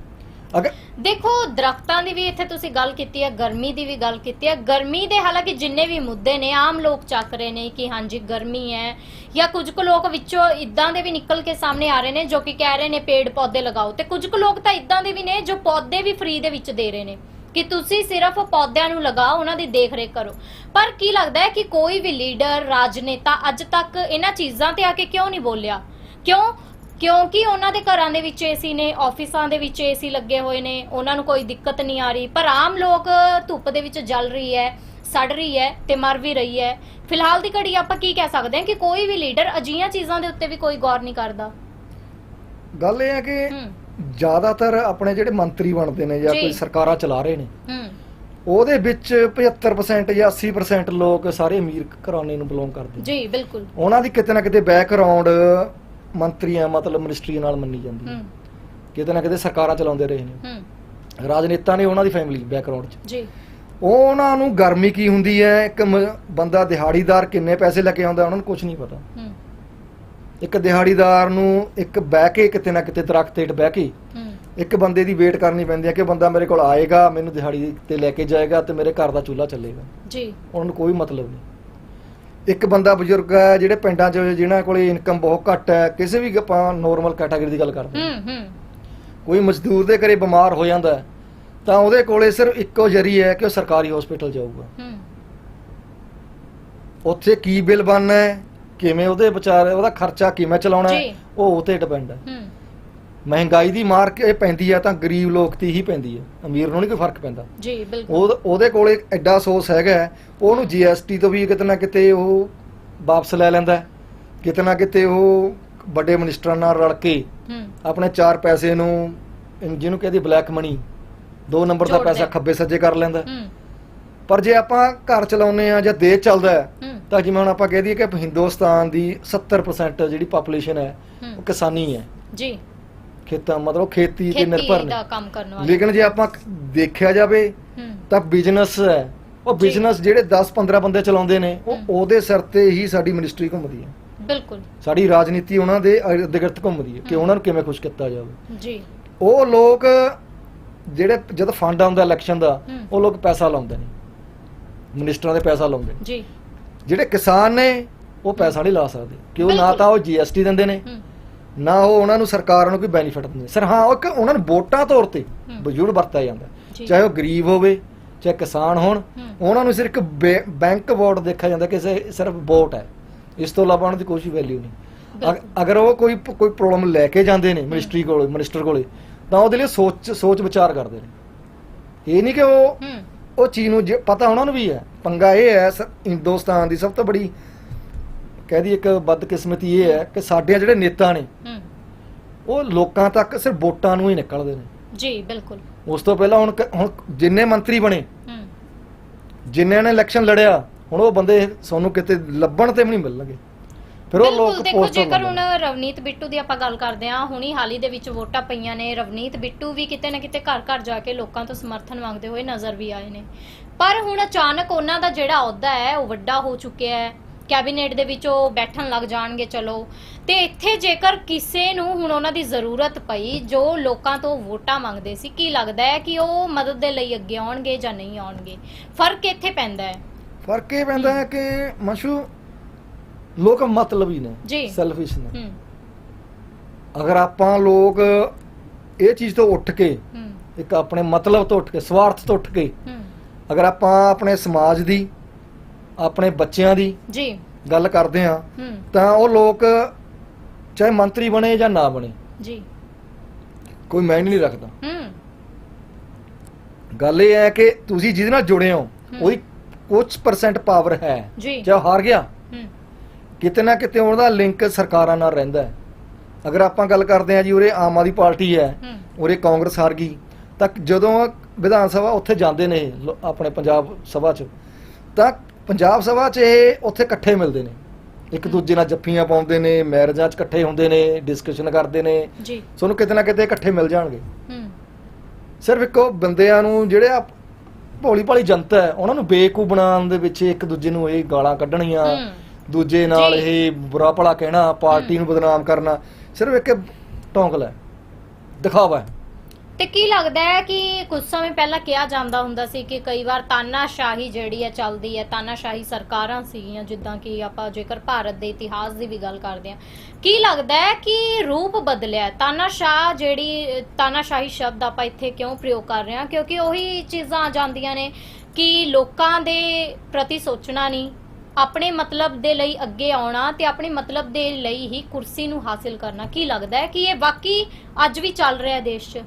ਅਗਰ ਦੇਖੋ, ਦਰਖਤਾਂ ਦੀ ਵੀ ਇੱਥੇ ਤੁਸੀਂ ਗੱਲ ਕੀਤੀ ਹੈ, ਗਰਮੀ ਦੀ ਵੀ ਗੱਲ ਕੀਤੀ ਹੈ। ਗਰਮੀ ਦੇ ਹਾਲਾਂਕਿ ਜਿੰਨੇ ਵੀ ਮੁੱਦੇ ਨੇ, ਆਮ ਲੋਕ ਚੱਕ ਰਹੇ ਨੇ ਕਿ ਹਾਂਜੀ, ਗਰਮੀ ਹੈ ਜਾਂ ਕੁਝ ਕੁ ਲੋਕ ਵਿੱਚੋਂ ਇਦਾਂ ਦੇ ਵੀ ਨਿਕਲ ਕੇ ਸਾਹਮਣੇ ਆ ਰਹੇ ਨੇ ਜੋ ਕਿ ਕਹਿ ਰਹੇ ਨੇ ਪੇੜ ਪੌਦੇ ਲਗਾਓ। ਤੇ ਕੁਝ ਕੁ ਲੋਕ ਤਾਂ ਇਦਾਂ ਦੇ ਵੀ ਨੇ ਜੋ ਪੌਦੇ ਵੀ ਫ੍ਰੀ ਦੇ ਵਿੱਚ ਦੇ ਰਹੇ ਨੇ ਕਿ ਤੁਸੀਂ ਸਿਰਫ ਪੌਦਿਆਂ ਨੂੰ ਲਗਾਓ, ਉਹਨਾਂ ਦੀ ਦੇਖ ਰੇਖ ਕਰੋ। ਪਰ ਕੀ ਲੱਗਦਾ ਹੈ ਕਿ ਕੋਈ ਵੀ ਲੀਡਰ, ਰਾਜਨੇਤਾ ਅੱਜ ਤੱਕ ਇਹਨਾਂ ਚੀਜ਼ਾਂ ਤੇ ਆ ਕੇ ਕਿਉਂ ਨਹੀਂ ਬੋਲਿਆ? ਕਿਉਂ? ਕਿਉਂਕਿ ਉਹਨਾਂ ਦੇ ਘਰਾਂ ਦੇ ਵਿੱਚ ਏਸੀ ਨੇ ਆਫਿਸਾਂ ਦੇ ਵਿੱਚ ਏਸੀ ਲੱਗੇ ਹੋਏ ਨੇ ਉਹਨਾਂ ਨੂੰ ਕੋਈ ਦਿੱਕਤ ਨਹੀਂ ਆ ਰਹੀ। ਪਰ ਆਮ ਲੋਕ ਧੁੱਪ ਦੇ ਵਿੱਚ ਜਲ ਰਹੀ ਹੈ ਸੜ ਰਹੀ ਹੈ ਤੇ ਮਰ ਵੀ ਰਹੀ ਹੈ। ਫਿਲਹਾਲ ਦੀ ਘੜੀ ਆਪਾਂ ਕੀ ਕਹਿ ਸਕਦੇ ਹਾਂ ਕਿ ਕੋਈ ਵੀ ਲੀਡਰ ਅਜੀਆਂ ਚੀਜ਼ਾਂ ਦੇ ਉੱਤੇ ਵੀ ਕੋਈ ਗੌਰ ਨਹੀਂ ਕਰਦਾ। ਗੱਲ ਇਹ ਹੈ ਕਿ ਜ਼ਿਆਦਾਤਰ ਆਪਣੇ ਜਿਹੜੇ ਮੰਤਰੀ ਬਣਦੇ ਨੇ ਜਾਂ। ਕੋਈ ਸਰਕਾਰਾਂ ਚਲਾ ਰਹੇ ਨੇ ਉਹਦੇ ਵਿੱਚ 75% ਜਾਂ 80% ਲੋਕ ਸਾਰੇ ਅਮੀਰ ਘਰਾਣੇ ਨੂੰ ਬਿਲੋਂਗ ਕਰਦੇ ਜੀ ਬਿਲਕੁਲ। ਉਹਨਾਂ ਦੀ ਕਿਤੇ ਨਾ ਕਿਤੇ ਬੈਕਗ੍ਰਾਉਂਡ ਮੰਤਰੀਆਂ ਮਤਲਬ ਮਿਨਿਸਟਰੀ ਨਾਲ ਮੰਨੀ ਜਾਂਦੀ ਹੈ। ਕਿਤੇ ਨਾ ਕਿਤੇ ਸਰਕਾਰਾਂ ਚਲਾਉਂਦੇ ਰਹੇ ਨੇ। ਰਾਜਨੇਤਾ ਨੇ ਉਹਨਾਂ ਦੀ ਫੈਮਿਲੀ ਬੈਕਗ੍ਰਾਉਂਡ 'ਚ। ਜੀ। ਉਹ ਉਹਨਾਂ ਨੂੰ ਗਰਮੀ ਕੀ ਹੁੰਦੀ ਹੈ? ਇੱਕ ਬੰਦਾ ਦਿਹਾੜੀਦਾਰ ਕਿੰਨੇ ਪੈਸੇ ਲੈ ਕੇ ਆਉਂਦਾ ਉਹਨਾਂ ਨੂੰ ਕੁਝ ਨਹੀਂ ਪਤਾ। ਇੱਕ ਦਿਹਾੜੀਦਾਰ ਨੂੰ ਇੱਕ ਬਹਿ ਕੇ ਕਿਤੇ ਨਾ ਕਿਤੇ ਦਰਖਤ ਹੇਠ ਬਹਿ ਕੇ ਇੱਕ ਬੰਦੇ ਦੀ ਵੇਟ ਕਰਨੀ ਪੈਂਦੀ ਹੈ ਕਿ ਬੰਦਾ ਮੇਰੇ ਕੋਲ ਆਏਗਾ ਮੈਨੂੰ ਦਿਹਾੜੀ ਤੇ ਲੈ ਕੇ ਜਾਏਗਾ ਤੇ ਮੇਰੇ ਘਰ ਦਾ ਚੁੱਲ੍ਹਾ ਚੱਲੇਗਾ। ਜੀ। ਉਹਨਾਂ ਨੂੰ ਕੋਈ ਮਤਲਬ ਨਹੀਂ। ਇੱਕ ਬੰਦਾ ਬਜ਼ੁਰਗ ਹੈ ਜਿਹੜੇ ਪਿੰਡਾਂ 'ਚ ਜਿਨ੍ਹਾਂ ਕੋਲੇ ਇਨਕਮ ਬਹੁਤ ਘੱਟ ਹੈ ਕਿਸੇ ਵੀ ਆਪਾਂ ਨੋਰਮਲ ਕੈਟਾਗਰੀ ਦੀ ਗੱਲ ਕਰਦੇ ਹਾਂ। ਹੂੰ ਹੂੰ। ਕੋਈ ਮਜ਼ਦੂਰ ਦੇ ਘਰੇ ਬਿਮਾਰ ਹੋ ਜਾਂਦਾ ਹੈ, ਤਾਂ ਉਹਦੇ ਕੋਲੇ ਸਿਰਫ ਇੱਕੋ ਜਰੀਆ ਹੈ ਕਿ ਉਹ ਸਰਕਾਰੀ ਹਸਪੀਟਲ ਜਾਊਗਾ। ਹੂੰ। ਉੱਥੇ ਕੀ ਬਿੱਲ ਬਣਨਾ ਹੈ ਕਿਵੇਂ ਉਹਦੇ ਵਿਚਾਰੇ ਉਹਦਾ ਖਰਚਾ ਕਿਵੇਂ ਚਲਾਉਣਾ। ਹੈ ਉਹ ਉਹ ਤੇ ਡਿਪੈਂਡ ਹੈ। ਹੂੰ। ਮਹਿੰਗਾਈ ਦੀ ਮਾਰ ਕੇ ਪੈਂਦੀ ਹੈ ਤਾਂ ਗਰੀਬ ਲੋਕ ਤੇ ਹੀ ਪੈਂਦੀ ਹੈ ਅਮੀਰ ਨੂੰ ਨਹੀਂ ਕੋਈ ਫ਼ਰਕ ਪੈਂਦਾ। ਜੀ ਬਿਲਕੁਲ। ਉਹ ਉਹਦੇ ਕੋਲੇ ਐਡਾ ਸੋਰਸ ਹੈਗਾ ਉਹਨੂੰ ਜੀਐਸਟੀ ਤੋਂ ਵੀ ਕਿਤੇ ਨਾ ਕਿਤੇ ਉਹ ਵਾਪਸ ਲੈ ਲੈਂਦਾ। ਕਿਤੇ ਨਾ ਕਿਤੇ ਉਹ ਵੱਡੇ ਮਿਨਿਸਟਰਾਂ ਨਾਲ ਰਲ ਕੇ ਆਪਣੇ ਚਾਰ ਪੈਸੇ ਨੂੰ ਜਿਹਨੂੰ ਕਹਿੰਦੇ ਬਲੈਕ ਮਨੀ ਦੋ ਨੰਬਰ ਦਾ ਪੈਸਾ। ਖੱਬੇ ਸੱਜੇ ਕਰ ਲੈਂਦਾ ਪਰ ਜੇ ਆਪਾਂ ਘਰ ਚਲਾਉਨੇ ਆ ਜਾਂ ਦੇਸ਼ ਚੱਲਦਾ ਤਾਂ ਜਿਵੇਂ ਹੁਣ ਆਪਾਂ ਕਹਿ ਦਈਏ ਕਿ ਹਿੰਦੁਸਤਾਨ ਦੀ 70% ਜਿਹੜੀ ਪਾਪੂਲੇਸ਼ਨ ਹੂੰ। ਉਹ ਕਿਸਾਨੀ ਹੈ। ਜੀ। ਖੇਤਾਂ ਮਤਲਬ ਖੇਤੀ ਤੇ ਖੇਤੀ ਨਿਰਭਰ ਦਾ ਨੇ ਕੰਮ ਕਰਨ ਵਾਲੇ ਲੇਕਿਨ ਜੇ ਆਪਾਂ ਦੇਖਿਆ ਜਾਵੇ ਹੂੰ। ਤਾਂ ਬਿਜ਼ਨਸ ਹੈ। ਉਹ ਜੀ। ਬਿਜ਼ਨਸ ਜਿਹੜੇ 10-15 ਬੰਦੇ ਚਲਾਉਂਦੇ ਨੇ ਉਹ। ਉਹਦੇ ਸਿਰ ਤੇ ਹੀ ਸਾਡੀ ਮਿਨਿਸਟਰੀ ਘੁੰਮਦੀ ਹੈ। ਬਿਲਕੁਲ। ਸਾਡੀ ਰਾਜਨੀਤੀ ਉਹਨਾਂ ਦੇ ਗਿਰਦ ਘੁੰਮਦੀ ਹੈ ਕਿ ਉਹਨਾਂ ਨੂੰ ਕਿਵੇਂ ਖੁਸ਼ ਕੀਤਾ ਜਾਵੇ। ਜੀ। ਉਹ ਲੋਕ ਜਿਹੜੇ ਜਦ ਫੰਡ ਆਉਂਦਾ ਇਲੈਕਸ਼ਨ ਦਾ। ਉਹ ਲੋਕ ਪੈਸਾ ਲਾਉਂਦੇ ਨੇ। ਮਿਨਿਸਟਰਾਂ ਦੇ ਪੈਸਾ ਲਾਉਂਦੇ ਨੇ। ਜੀ। ਜਿਹੜੇ ਕਿਸਾਨ ਨੇ ਉਹ ਪੈਸਾ ਨਹੀਂ ਲਾ ਸਕਦੇ। ਕਿਉਂ ਨਾ ਬਿਲਕੁਲ। ਤਾਂ ਉਹ ਜੀਐਸਟੀ ਦਿੰਦੇ ਨੇ। ਹੂੰ। ਨਾ ਉਹ ਉਹਨਾਂ ਨੂੰ ਸਰਕਾਰ ਨੂੰ ਕੋਈ ਬੈਨੀਫਿਟ ਦਿੰਦੇ ਸਰ ਹਾਂ ਉਹ ਇੱਕ ਉਹਨਾਂ ਨੂੰ ਵੋਟਾਂ ਤੌਰ ਤੇ। ਵਜੂਦ ਵਰਤਿਆ ਜਾਂਦਾ। ਚਾਹੇ ਉਹ ਗਰੀਬ ਹੋਵੇ ਚਾਹੇ ਕਿਸਾਨ ਹੋਣ। ਉਹਨਾਂ ਨੂੰ ਸਿਰਫ ਬੈਂਕ ਵੋਟ ਦੇਖਿਆ ਜਾਂਦਾ ਕਿ ਸਿਰਫ ਵੋਟ ਹੈ ਇਸ ਤੋਂ ਇਲਾਵਾ ਉਹਨਾਂ ਦੀ ਕੋਈ ਵੈਲਿਊ ਨਹੀਂ। ਅਗਰ ਉਹ ਕੋਈ ਕੋਈ ਪ੍ਰੋਬਲਮ ਲੈ ਕੇ ਜਾਂਦੇ ਨੇ ਮਿਨਿਸਟਰੀ ਕੋਲੇ ਮਿਨਿਸਟਰ ਕੋਲੇ ਤਾਂ ਉਹਦੇ ਲਈ ਸੋਚ ਸੋਚ ਵਿਚਾਰ ਕਰਦੇ ਨੇ ਇਹ ਨਹੀਂ ਕਿ ਉਹ ਉਹ ਚੀਜ਼ ਨੂੰ ਪਤਾ ਉਹਨਾਂ ਨੂੰ ਵੀ ਹੈ ਪੰਗਾ ਇਹ ਹੈ ਹਿੰਦੁਸਤਾਨ ਦੀ ਸਭ ਤੋਂ ਬੜੀ ਕਹਿਦੀ ਇੱਕ ਬਦਕਿਸਮਤੀ ਇਹ ਹੈ ਕਿ ਸਾਡੇ ਜਿਹੜੇ ਨੇਤਾ ਨੇ ਹੂੰ। ਉਹ ਲੋਕਾਂ ਤੱਕ ਸਿਰਫ ਵੋਟਾਂ ਨੂੰ ਹੀ ਨਿਕਲਦੇ ਨੇ। ਜੀ ਬਿਲਕੁਲ। ਉਸ ਤੋਂ ਪਹਿਲਾਂ ਹੁਣ ਕ- ਹੁਣ ਜਿੰਨੇ ਮੰਤਰੀ ਬਣੇ ਹੂੰ। ਜਿਨ੍ਹਾਂ ਨੇ ਇਲੈਕਸ਼ਨ ਲੜਿਆ ਹੁਣ ਉਹ ਬੰਦੇ ਸਾਨੂੰ ਕਿਤੇ ਲੱਭਣ ਤੇ ਵੀ ਨਹੀਂ ਮਿਲਣਗੇ। ਫਿਰ ਉਹ ਬਿਲਕੁਲ ਲੋਕ ਦੇਖੋ ਪੋਸਟਰ ਜੇਕਰ ਹੁਣ ਲਾਉਂਦੇ। ਰਵਨੀਤ ਬਿੱਟੂ ਦੀ ਆਪਾਂ ਗੱਲ ਕਰਦੇ ਹਾਂ ਹੁਣੀ ਹਾਲ ਦੇ ਵਿੱਚ ਵੋਟਾਂ ਪਈਆਂ ਨੇ। ਰਵਨੀਤ ਬਿੱਟੂ ਵੀ ਕਿਤੇ ਨਾ ਕਿਤੇ ਘਰ ਘਰ ਜਾ ਕੇ ਲੋਕਾਂ ਤੋਂ ਸਮਰਥਨ ਮੰਗਦੇ ਹੋਏ ਨਜ਼ਰ ਵੀ ਆਏ ਨੇ। ਪਰ ਹੁਣ ਅਚਾਨਕ ਉਹਨਾਂ ਦਾ ਜਿਹੜਾ ਅਹੁਦਾ ਹੈ ਉਹ ਵੱਡਾ ਹੋ ਚੁੱਕਿਆ ਹੈ। ਕੈਬਨਿਟ ਦੇ ਵਿੱਚ ਉਹ ਬੈਠਣ ਲੱਗ ਜਾਣਗੇ ਚਲੋ। ਤੇ ਇੱਥੇ ਜੇਕਰ ਕਿਸੇ ਨੂੰ ਹੁਣ ਉਹਨਾਂ ਦੀ ਜ਼ਰੂਰਤ ਪਈ ਜੋ ਲੋਕਾਂ ਤੋਂ ਵੋਟਾਂ ਮੰਗਦੇ ਸੀ ਕੀ ਲੱਗਦਾ ਹੈ ਕਿ ਉਹ ਮਦਦ ਦੇ ਲਈ ਅੱਗੇ ਆਉਣਗੇ ਜਾਂ ਨਹੀਂ ਆਉਣਗੇ? ਫ਼ਰਕ ਇੱਥੇ ਪੈਂਦਾ ਹੈ। ਫ਼ਰਕ ਇਹ ਪੈਂਦਾ ਹੈ ਕਿ ਮਸ਼ੂ ਲੋਕ ਮਤਲਬੀ ਨੇ। ਸੈਲਫਿਸ਼ ਨੇ। ਅਗਰ ਆਪਾਂ ਲੋਕ ਇਹ ਚੀਜ਼ ਤੋਂ ਉੱਠ ਕੇ ਇੱਕ ਆਪਣੇ ਮਤਲਬ ਤੋਂ ਉੱਠ ਕੇ ਸਵਾਰਥ ਤੋਂ ਉੱਠ ਕੇ ਅਗਰ ਆਪਾਂ ਆਪਣੇ ਸਮਾਜ ਦੀ ਆਪਣੇ ਬੱਚਿਆਂ ਦੀ ਜੀ। ਗੱਲ ਕਰਦੇ ਹੂੰ ਤਾਂ ਉਹ ਲੋਕ ਚਾਹੇ ਮੰਤਰੀ ਬਣੇ ਜਾਂ ਨਾ ਬਣੇ ਜੀ। ਕੋਈ ਮਾਇਨੇ ਨਹੀਂ ਰੱਖਦਾ। ਹੂੰ। ਗੱਲ ਇਹ ਹੈ ਕਿ ਤੁਸੀਂ ਜਿਹਦੇ ਨਾਲ ਜੁੜੇ ਹੋ ਹੂੰ। ਉਹਦੀ ਕੁਝ ਪਰਸੈਂਟ ਪਾਵਰ ਹੈ ਜੀ। ਜੇ ਉਹ ਹਾਰ ਗਿਆ। ਹੂੰ। ਕਿਤੇ ਨਾ ਕਿਤੇ ਉਹਦਾ ਲਿੰਕ ਸਰਕਾਰਾਂ ਨਾਲ ਰਹਿੰਦਾ ਹੈ। ਅਗਰ ਆਪਾਂ ਗੱਲ ਕਰਦੇ ਹਾਂ ਜੀ ਉਰੇ ਆਮ ਆਦਮੀ ਪਾਰਟੀ ਹੈ ਹੂੰ। ਉਰੇ ਕਾਂਗਰਸ ਹਾਰ ਗਈ ਤਾਂ ਜਦੋਂ ਵਿਧਾਨ ਸਭਾ ਉੱਥੇ ਜਾਂਦੇ ਨੇ ਇਹ ਲੋ- ਆਪਣੇ ਪੰਜਾਬ ਸਭਾ 'ਚ ਤਾਂ ਪੰਜਾਬ ਸਭਾ 'ਚ ਇਹ ਉੱਥੇ ਇਕੱਠੇ ਮਿਲਦੇ ਨੇ। ਇੱਕ ਦੂਜੇ ਨਾਲ ਜੱਫੀਆਂ ਪਾਉਂਦੇ ਨੇ ਮੈਰਿਜਾਂ 'ਚ ਇਕੱਠੇ ਹੁੰਦੇ ਨੇ ਡਿਸਕਸ਼ਨ ਕਰਦੇ ਨੇ। ਜੀ। ਤੁਹਾਨੂੰ ਕਿਤੇ ਨਾ ਕਿਤੇ ਇਕੱਠੇ ਮਿਲ ਜਾਣਗੇ। ਹੂੰ। ਸਿਰਫ ਇੱਕੋ ਬੰਦਿਆਂ ਨੂੰ ਜਿਹੜੇ ਆ ਭੋਲੀ ਭਾਲੀ ਜਨਤਾ ਹੈ ਉਹਨਾਂ ਨੂੰ ਬੇਕੂ ਬਣਾਉਣ ਦੇ ਵਿੱਚ ਇੱਕ ਦੂਜੇ ਨੂੰ ਇਹ ਗਾਲਾਂ ਕੱਢਣੀਆਂ। ਦੂਜੇ ਨਾਲ। ਇਹ ਬੁਰਾ ਭਲਾ ਕਹਿਣਾ ਪਾਰਟੀ ਨੂੰ ਬਦਨਾਮ ਕਰਨਾ। ਸਿਰਫ ਇੱਕ ਟੌਂਕਲ ਹੈ ਦਿਖਾਵਾ ਹੈ। ਤੇ ਕੀ ਲੱਗਦਾ ਹੈ ਕਿ ਕੁਝ ਸਮੇਂ ਪਹਿਲਾਂ ਕਿਹਾ ਜਾਂਦਾ ਹੁੰਦਾ ਸੀ ਕਿ ਕਈ ਵਾਰ ਤਾਨਾਸ਼ਾਹੀ ਜਿਹੜੀ ਹੈ ਚੱਲਦੀ ਹੈ, ਤਾਨਾਸ਼ਾਹੀ ਸਰਕਾਰਾਂ ਸੀਗੀਆਂ, ਜਿੱਦਾਂ ਕਿ ਆਪਾਂ ਜੇਕਰ ਭਾਰਤ ਦੇ ਇਤਿਹਾਸ ਦੀ ਵੀ ਗੱਲ ਕਰਦੇ ਹਾਂ, ਕੀ ਲੱਗਦਾ ਹੈ ਕਿ ਰੂਪ ਬਦਲਿਆ ਹੈ? ਤਾਨਾਸ਼ਾਹ ਜਿਹੜੀ, ਤਾਨਾਸ਼ਾਹੀ ਸ਼ਬਦ ਆਪਾਂ ਇੱਥੇ ਕਿਉਂ ਪ੍ਰਯੋਗ ਕਰ ਰਹੇ ਹਾਂ? ਕਿਉਂਕਿ ਉਹੀ ਚੀਜ਼ਾਂ ਆ ਜਾਂਦੀਆਂ ਨੇ ਕਿ ਲੋਕਾਂ ਦੇ ਪ੍ਰਤੀ ਸੋਚਣਾ ਨਹੀਂ, ਆਪਣੇ ਮਤਲਬ ਦੇ ਲਈ ਅੱਗੇ ਆਉਣਾ ਤੇ ਆਪਣੇ ਮਤਲਬ ਦੇ ਲਈ ਹੀ ਕੁਰਸੀ ਨੂੰ ਹਾਸਿਲ ਕਰਨਾ। ਕੀ ਲੱਗਦਾ ਹੈ ਕਿ ਇਹ ਵਾਕਈ ਅੱਜ ਵੀ ਚੱਲ ਰਿਹਾ ਹੈ ਦੇਸ਼ 'ਚ?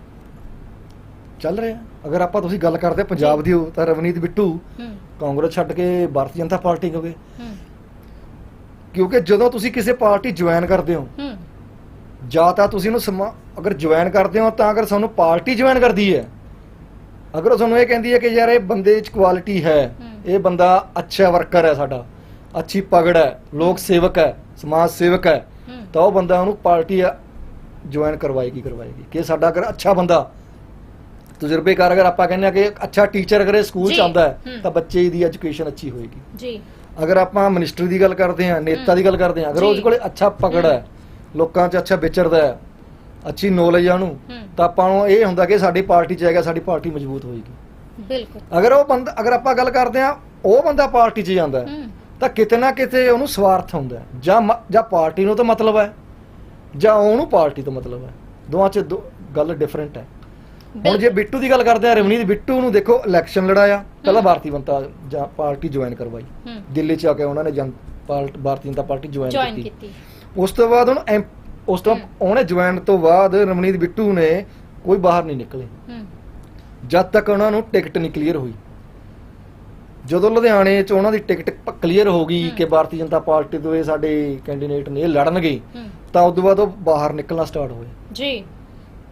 ਚੱਲ ਰਿਹਾ। ਅਗਰ ਆਪਾਂ ਤੁਸੀਂ ਗੱਲ ਕਰਦੇ ਪੰਜਾਬ ਦੀ ਹੋ ਤਾਂ ਰਵਨੀਤ ਬਿੱਟੂ ਕਾਂਗਰਸ ਛੱਡ ਕੇ ਭਾਰਤੀ ਜਨਤਾ ਪਾਰਟੀ ਹੋ। ਗਏ ਕਿਉਂਕਿ ਜਦੋਂ ਤੁਸੀਂ ਕਿਸੇ ਪਾਰਟੀ ਜੁਆਇਨ ਕਰਦੇ ਹੋ ਜਾਂ ਤਾਂ ਤੁਸੀਂ ਉਹਨੂੰ ਸਮਾ- ਅਗਰ ਜੁਆਇਨ ਕਰਦੇ ਹੋ ਤਾਂ ਅਗਰ ਤੁਹਾਨੂੰ ਪਾਰਟੀ ਜੁਆਇਨ ਕਰਦੀ ਹੈ ਅਗਰ ਉਹ ਤੁਹਾਨੂੰ ਇਹ ਕਹਿੰਦੀ ਹੈ ਕਿ ਯਾਰ ਇਹ ਬੰਦੇ 'ਚ ਕੁਆਲਿਟੀ ਹੈ। ਇਹ ਬੰਦਾ ਅੱਛਾ ਵਰਕਰ ਹੈ ਸਾਡਾ ਅੱਛੀ ਪਗੜ ਹੈ ਲੋਕ ਸੇਵਕ ਹੈ ਸਮਾਜ ਸੇਵਕ ਹੂੰ ਤਾਂ ਉਹ ਬੰਦਾ ਉਹਨੂੰ ਪਾਰਟੀ ਜੁਆਇਨ ਕਰਵਾਏਗੀ ਕਰਵਾਏਗੀ। ਕਿ ਸਾਡਾ ਅਗਰ ਅੱਛਾ ਬੰਦਾ ਤਜਰਬੇਕਾਰ ਅਗਰ ਆਪਾਂ ਕਹਿੰਦੇ ਆ ਕਿ ਅੱਛਾ ਟੀਚਰ ਅਗਰ ਇਹ ਸਕੂਲ ਜੀ, ਚ ਆਉਂਦਾ ਹੈ ਹੂੰ। ਤਾਂ ਬੱਚੇ ਦੀ ਐਜੂਕੇਸ਼ਨ ਅੱਛੀ ਹੋਏਗੀ। ਜੀ। ਅਗਰ ਆਪਾਂ ਮਿਨਿਸਟਰੀ ਦੀ ਗੱਲ ਕਰਦੇ ਹਾਂ ਨੇਤਾ। ਦੀ ਗੱਲ ਕਰਦੇ ਹਾਂ ਅਗਰ ਜੀ। ਉਹਦੇ ਕੋਲੇ ਅੱਛਾ ਪਕੜ ਹੈ ਲੋਕਾਂ 'ਚ ਅੱਛਾ ਵਿਚਰਦਾ ਹੈ ਅੱਛੀ ਨੌਲੇਜ ਆ ਉਹਨੂੰ ਹੂੰ। ਤਾਂ ਆਪਾਂ ਨੂੰ ਇਹ ਹੁੰਦਾ ਕਿ ਸਾਡੀ ਪਾਰਟੀ 'ਚ ਹੈਗਾ ਸਾਡੀ ਪਾਰਟੀ ਮਜ਼ਬੂਤ ਹੋਏਗੀ। ਬਿਲਕੁਲ। ਅਗਰ ਉਹ ਬੰਦਾ ਅਗਰ ਆਪਾਂ ਗੱਲ ਕਰਦੇ ਹਾਂ ਉਹ ਬੰਦਾ ਪਾਰਟੀ 'ਚ ਜਾਂਦਾ ਹੈ ਹੂੰ। ਤਾਂ ਕਿਤੇ ਨਾ ਕਿਤੇ ਉਹਨੂੰ ਸਵਾਰਥ ਹੁੰਦਾ ਹੈ। ਜਾਂ ਮ- ਜਾਂ ਪਾਰਟੀ ਨੂੰ ਤਾਂ ਮਤਲਬ ਹੈ ਜਾਂ ਉਹਨੂੰ ਪਾਰਟੀ ਤੋਂ ਮਤਲਬ ਹੈ। ਦੋਵਾਂ 'ਚ ਦੋ- ਗੱਲ ਡਿਫਰੈਂਟ ਹੈ। ਹੁਣ ਜੇ। ਬਿੱਟੂ ਦੀ ਗੱਲ ਕਰਦੇ ਆ ਰਵਨੀਤ ਬਿੱਟੂ ਨੂੰ ਦੇਖੋ ਇਲੈਕਸ਼ਨ ਲੜਾਇਆ। ਪਹਿਲਾਂ ਭਾਰਤੀ ਜਨਤਾ ਜਾਂ ਪਾਰਟੀ ਜੁਆਇਨ ਕਰਵਾਈ। ਦਿੱਲੀ 'ਚ ਆ ਕੇ ਉਹਨਾਂ ਨੇ ਜਨ ਪਾਰਟ- ਭਾਰਤੀ ਜਨਤਾ ਪਾਰਟੀ ਜੁਆਇਨ ਕੀਤੀ। ਉਸ ਤੋਂ ਬਾਅਦ ਐਮ- ਉਸ ਤੋਂ ਉਹਨੇ ਜੁਆਇਨ ਤੋਂ ਬਾਅਦ ਰਵਨੀਤ ਬਿੱਟੂ ਨੇ ਕੋਈ ਬਾਹਰ ਨਹੀਂ ਨਿਕਲੇ। ਜਦ ਤੱਕ ਉਹਨਾਂ ਨੂੰ ਟਿਕਟ ਨਹੀਂ ਕਲੀਅਰ ਹੋਈ। ਜਦੋਂ ਲੁਧਿਆਣੇ 'ਚ ਉਹਨਾਂ ਦੀ ਟਿਕਟ ਕਲੀਅਰ ਹੋ ਗਈ। ਕਿ ਭਾਰਤੀ ਜਨਤਾ ਪਾਰਟੀ ਤੋਂ ਇਹ ਸਾਡੇ ਕੈਂਡੀਡੇਟ ਨੇ ਲੜਨਗੇ ਤਾਂ ਉਸ ਤੋਂ ਬਾਅਦ ਉਹ ਬਾਹਰ ਨਿਕਲਣਾ ਸਟਾਰਟ ਹੋਏ ਜੀ।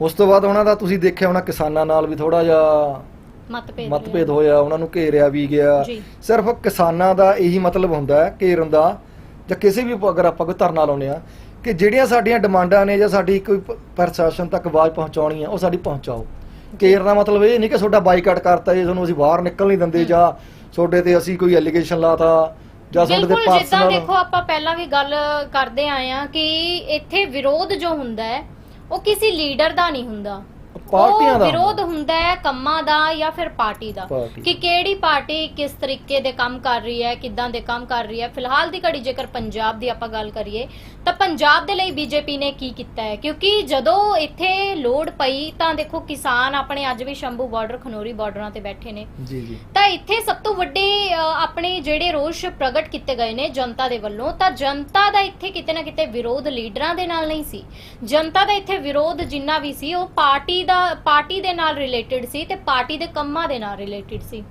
ਉਸ ਤੋਂ ਬਾਅਦ ਉਹਨਾਂ ਦਾ ਤੁਸੀਂ ਦੇਖਿਆ ਹੋਣਾ ਕਿਸਾਨਾਂ ਨਾਲ ਵੀ ਥੋੜਾ ਜਿਹਾ ਮਤਭੇਦ ਮਤਭੇਦ ਹੋਇਆ ਉਹਨਾਂ ਨੂੰ ਘੇਰਿਆ ਵੀ ਗਿਆ। ਜੀ। ਸਿਰਫ ਕਿਸਾਨਾਂ ਦਾ ਇਹੀ ਮਤਲਬ ਹੁੰਦਾ ਹੈ ਘੇਰਨ ਦਾ ਜਾਂ ਕਿਸੇ ਵੀ ਅਗਰ ਆਪਾਂ ਕੋਈ ਧਰਨਾ ਲਾਉਨੇ ਆ ਕਿ ਜਿਹੜੀਆਂ ਸਾਡੀਆਂ ਡਿਮਾਂਡਾਂ ਨੇ ਜਾਂ ਸਾਡੀ ਕੋਈ ਪ- ਪ੍ਰਸ਼ਾਸਨ ਤੱਕ ਆਵਾਜ਼ ਪਹੁੰਚਾਉਣੀ ਆ ਉਹ ਸਾਡੀ ਪਹੁੰਚਾਓ। ਘੇਰਨ ਦਾ ਮਤਲਬ ਇਹ ਨਹੀਂ ਕਿ ਤੁਹਾਡਾ ਬਾਈਕਾਟ ਕਰਤਾ ਜੇ ਤੁਹਾਨੂੰ ਅਸੀਂ ਬਾਹਰ ਨਿਕਲ ਨਹੀਂ ਦਿੰਦੇ ਜਾਂ ਤੁਹਾਡੇ ਤੇ ਅਸੀਂ ਕੋਈ ਐਲੀਗੇਸ਼ਨ ਲਾਤਾ ਜਾਂ ਤੁਹਾਡੇ ਤੇ ਬਿਲਕੁਲ ਜਿੱਦਾਂ ਪਰਸਨਲ ਦੇਖੋ ਆਪਾਂ ਪਹਿਲਾਂ ਵੀ ਗੱਲ ਕਰਦੇ ਆਏ ਆ ਕਿ ਇੱਥੇ ਵਿਰੋਧ ਜੋ ਹੁੰਦਾ ਹੈ ਉਹ ਕਿਸੇ ਲੀਡਰ ਦਾ ਨਹੀਂ ਹੁੰਦਾ। ਪਾਰਟੀਆਂ ਦਾ ਵਿਰੋਧ ਹੁੰਦਾ ਹੈ ਕੰਮਾਂ ਦਾ ਜਾਂ ਫਿਰ ਪਾਰਟੀ ਦਾ। ਪਾਰਟੀ ਕਿ ਕਿਹੜੀ ਪਾਰਟੀ ਕਿਸ ਤਰੀਕੇ ਦੇ ਕੰਮ ਕਰ ਰਹੀ ਹੈ ਕਿੱਦਾਂ ਦੇ ਕੰਮ ਕਰ ਰਹੀ ਹੈ। ਫਿਲਹਾਲ ਦੀ ਘੜੀ ਜੇਕਰ ਪੰਜਾਬ ਦੀ ਆਪਾਂ ਗੱਲ ਕਰੀਏ ਤਾਂ ਪੰਜਾਬ ਦੇ ਲਈ ਬੀਜੇਪੀ ਨੇ ਕੀ ਕੀਤਾ ਹੈ? ਕਿਉਂਕਿ ਜਦੋਂ ਇੱਥੇ ਲੋੜ ਪਈ ਤਾਂ ਦੇਖੋ ਕਿਸਾਨ ਆਪਣੇ ਅੱਜ ਵੀ ਸ਼ੰਭੂ ਬਾਰਡਰ ਖਨੋਰੀ ਬਾਰਡਰਾਂ ਤੇ ਬੈਠੇ ਨੇ। ਜੀ ਜੀ। ਤਾਂ ਇੱਥੇ ਸਭ ਤੋਂ ਵੱਡੇ ਅ, ਆਪਣੇ ਜਿਹੜੇ ਰੋਸ਼ ਪ੍ਰਗਟ ਕੀਤੇ ਗਏ ਨੇ ਜਨਤਾ ਦੇ ਵੱਲੋਂ ਤਾਂ ਜਨਤਾ ਦਾ ਇੱਥੇ ਕਿਤੇ ਨਾ ਕਿਤੇ ਵਿਰੋਧ ਲੀਡਰਾਂ ਦੇ ਨਾਲ ਨਹੀਂ ਸੀ। ਜਨਤਾ ਦਾ ਇੱਥੇ ਵਿਰੋਧ ਜਿੰਨਾ ਵੀ ਸੀ ਉਹ ਪਾਰਟੀ ਦਾ ਪਾਰਟੀ ਦੇ ਨਾਲ ਰਿਲੇਟਡ ਸੀ ਤੇ ਪਾਰਟੀ ਦੇ ਕੰਮਾਂ ਦੇ ਨਾਲ ਰਿਲੇਟਡ ਸੀ।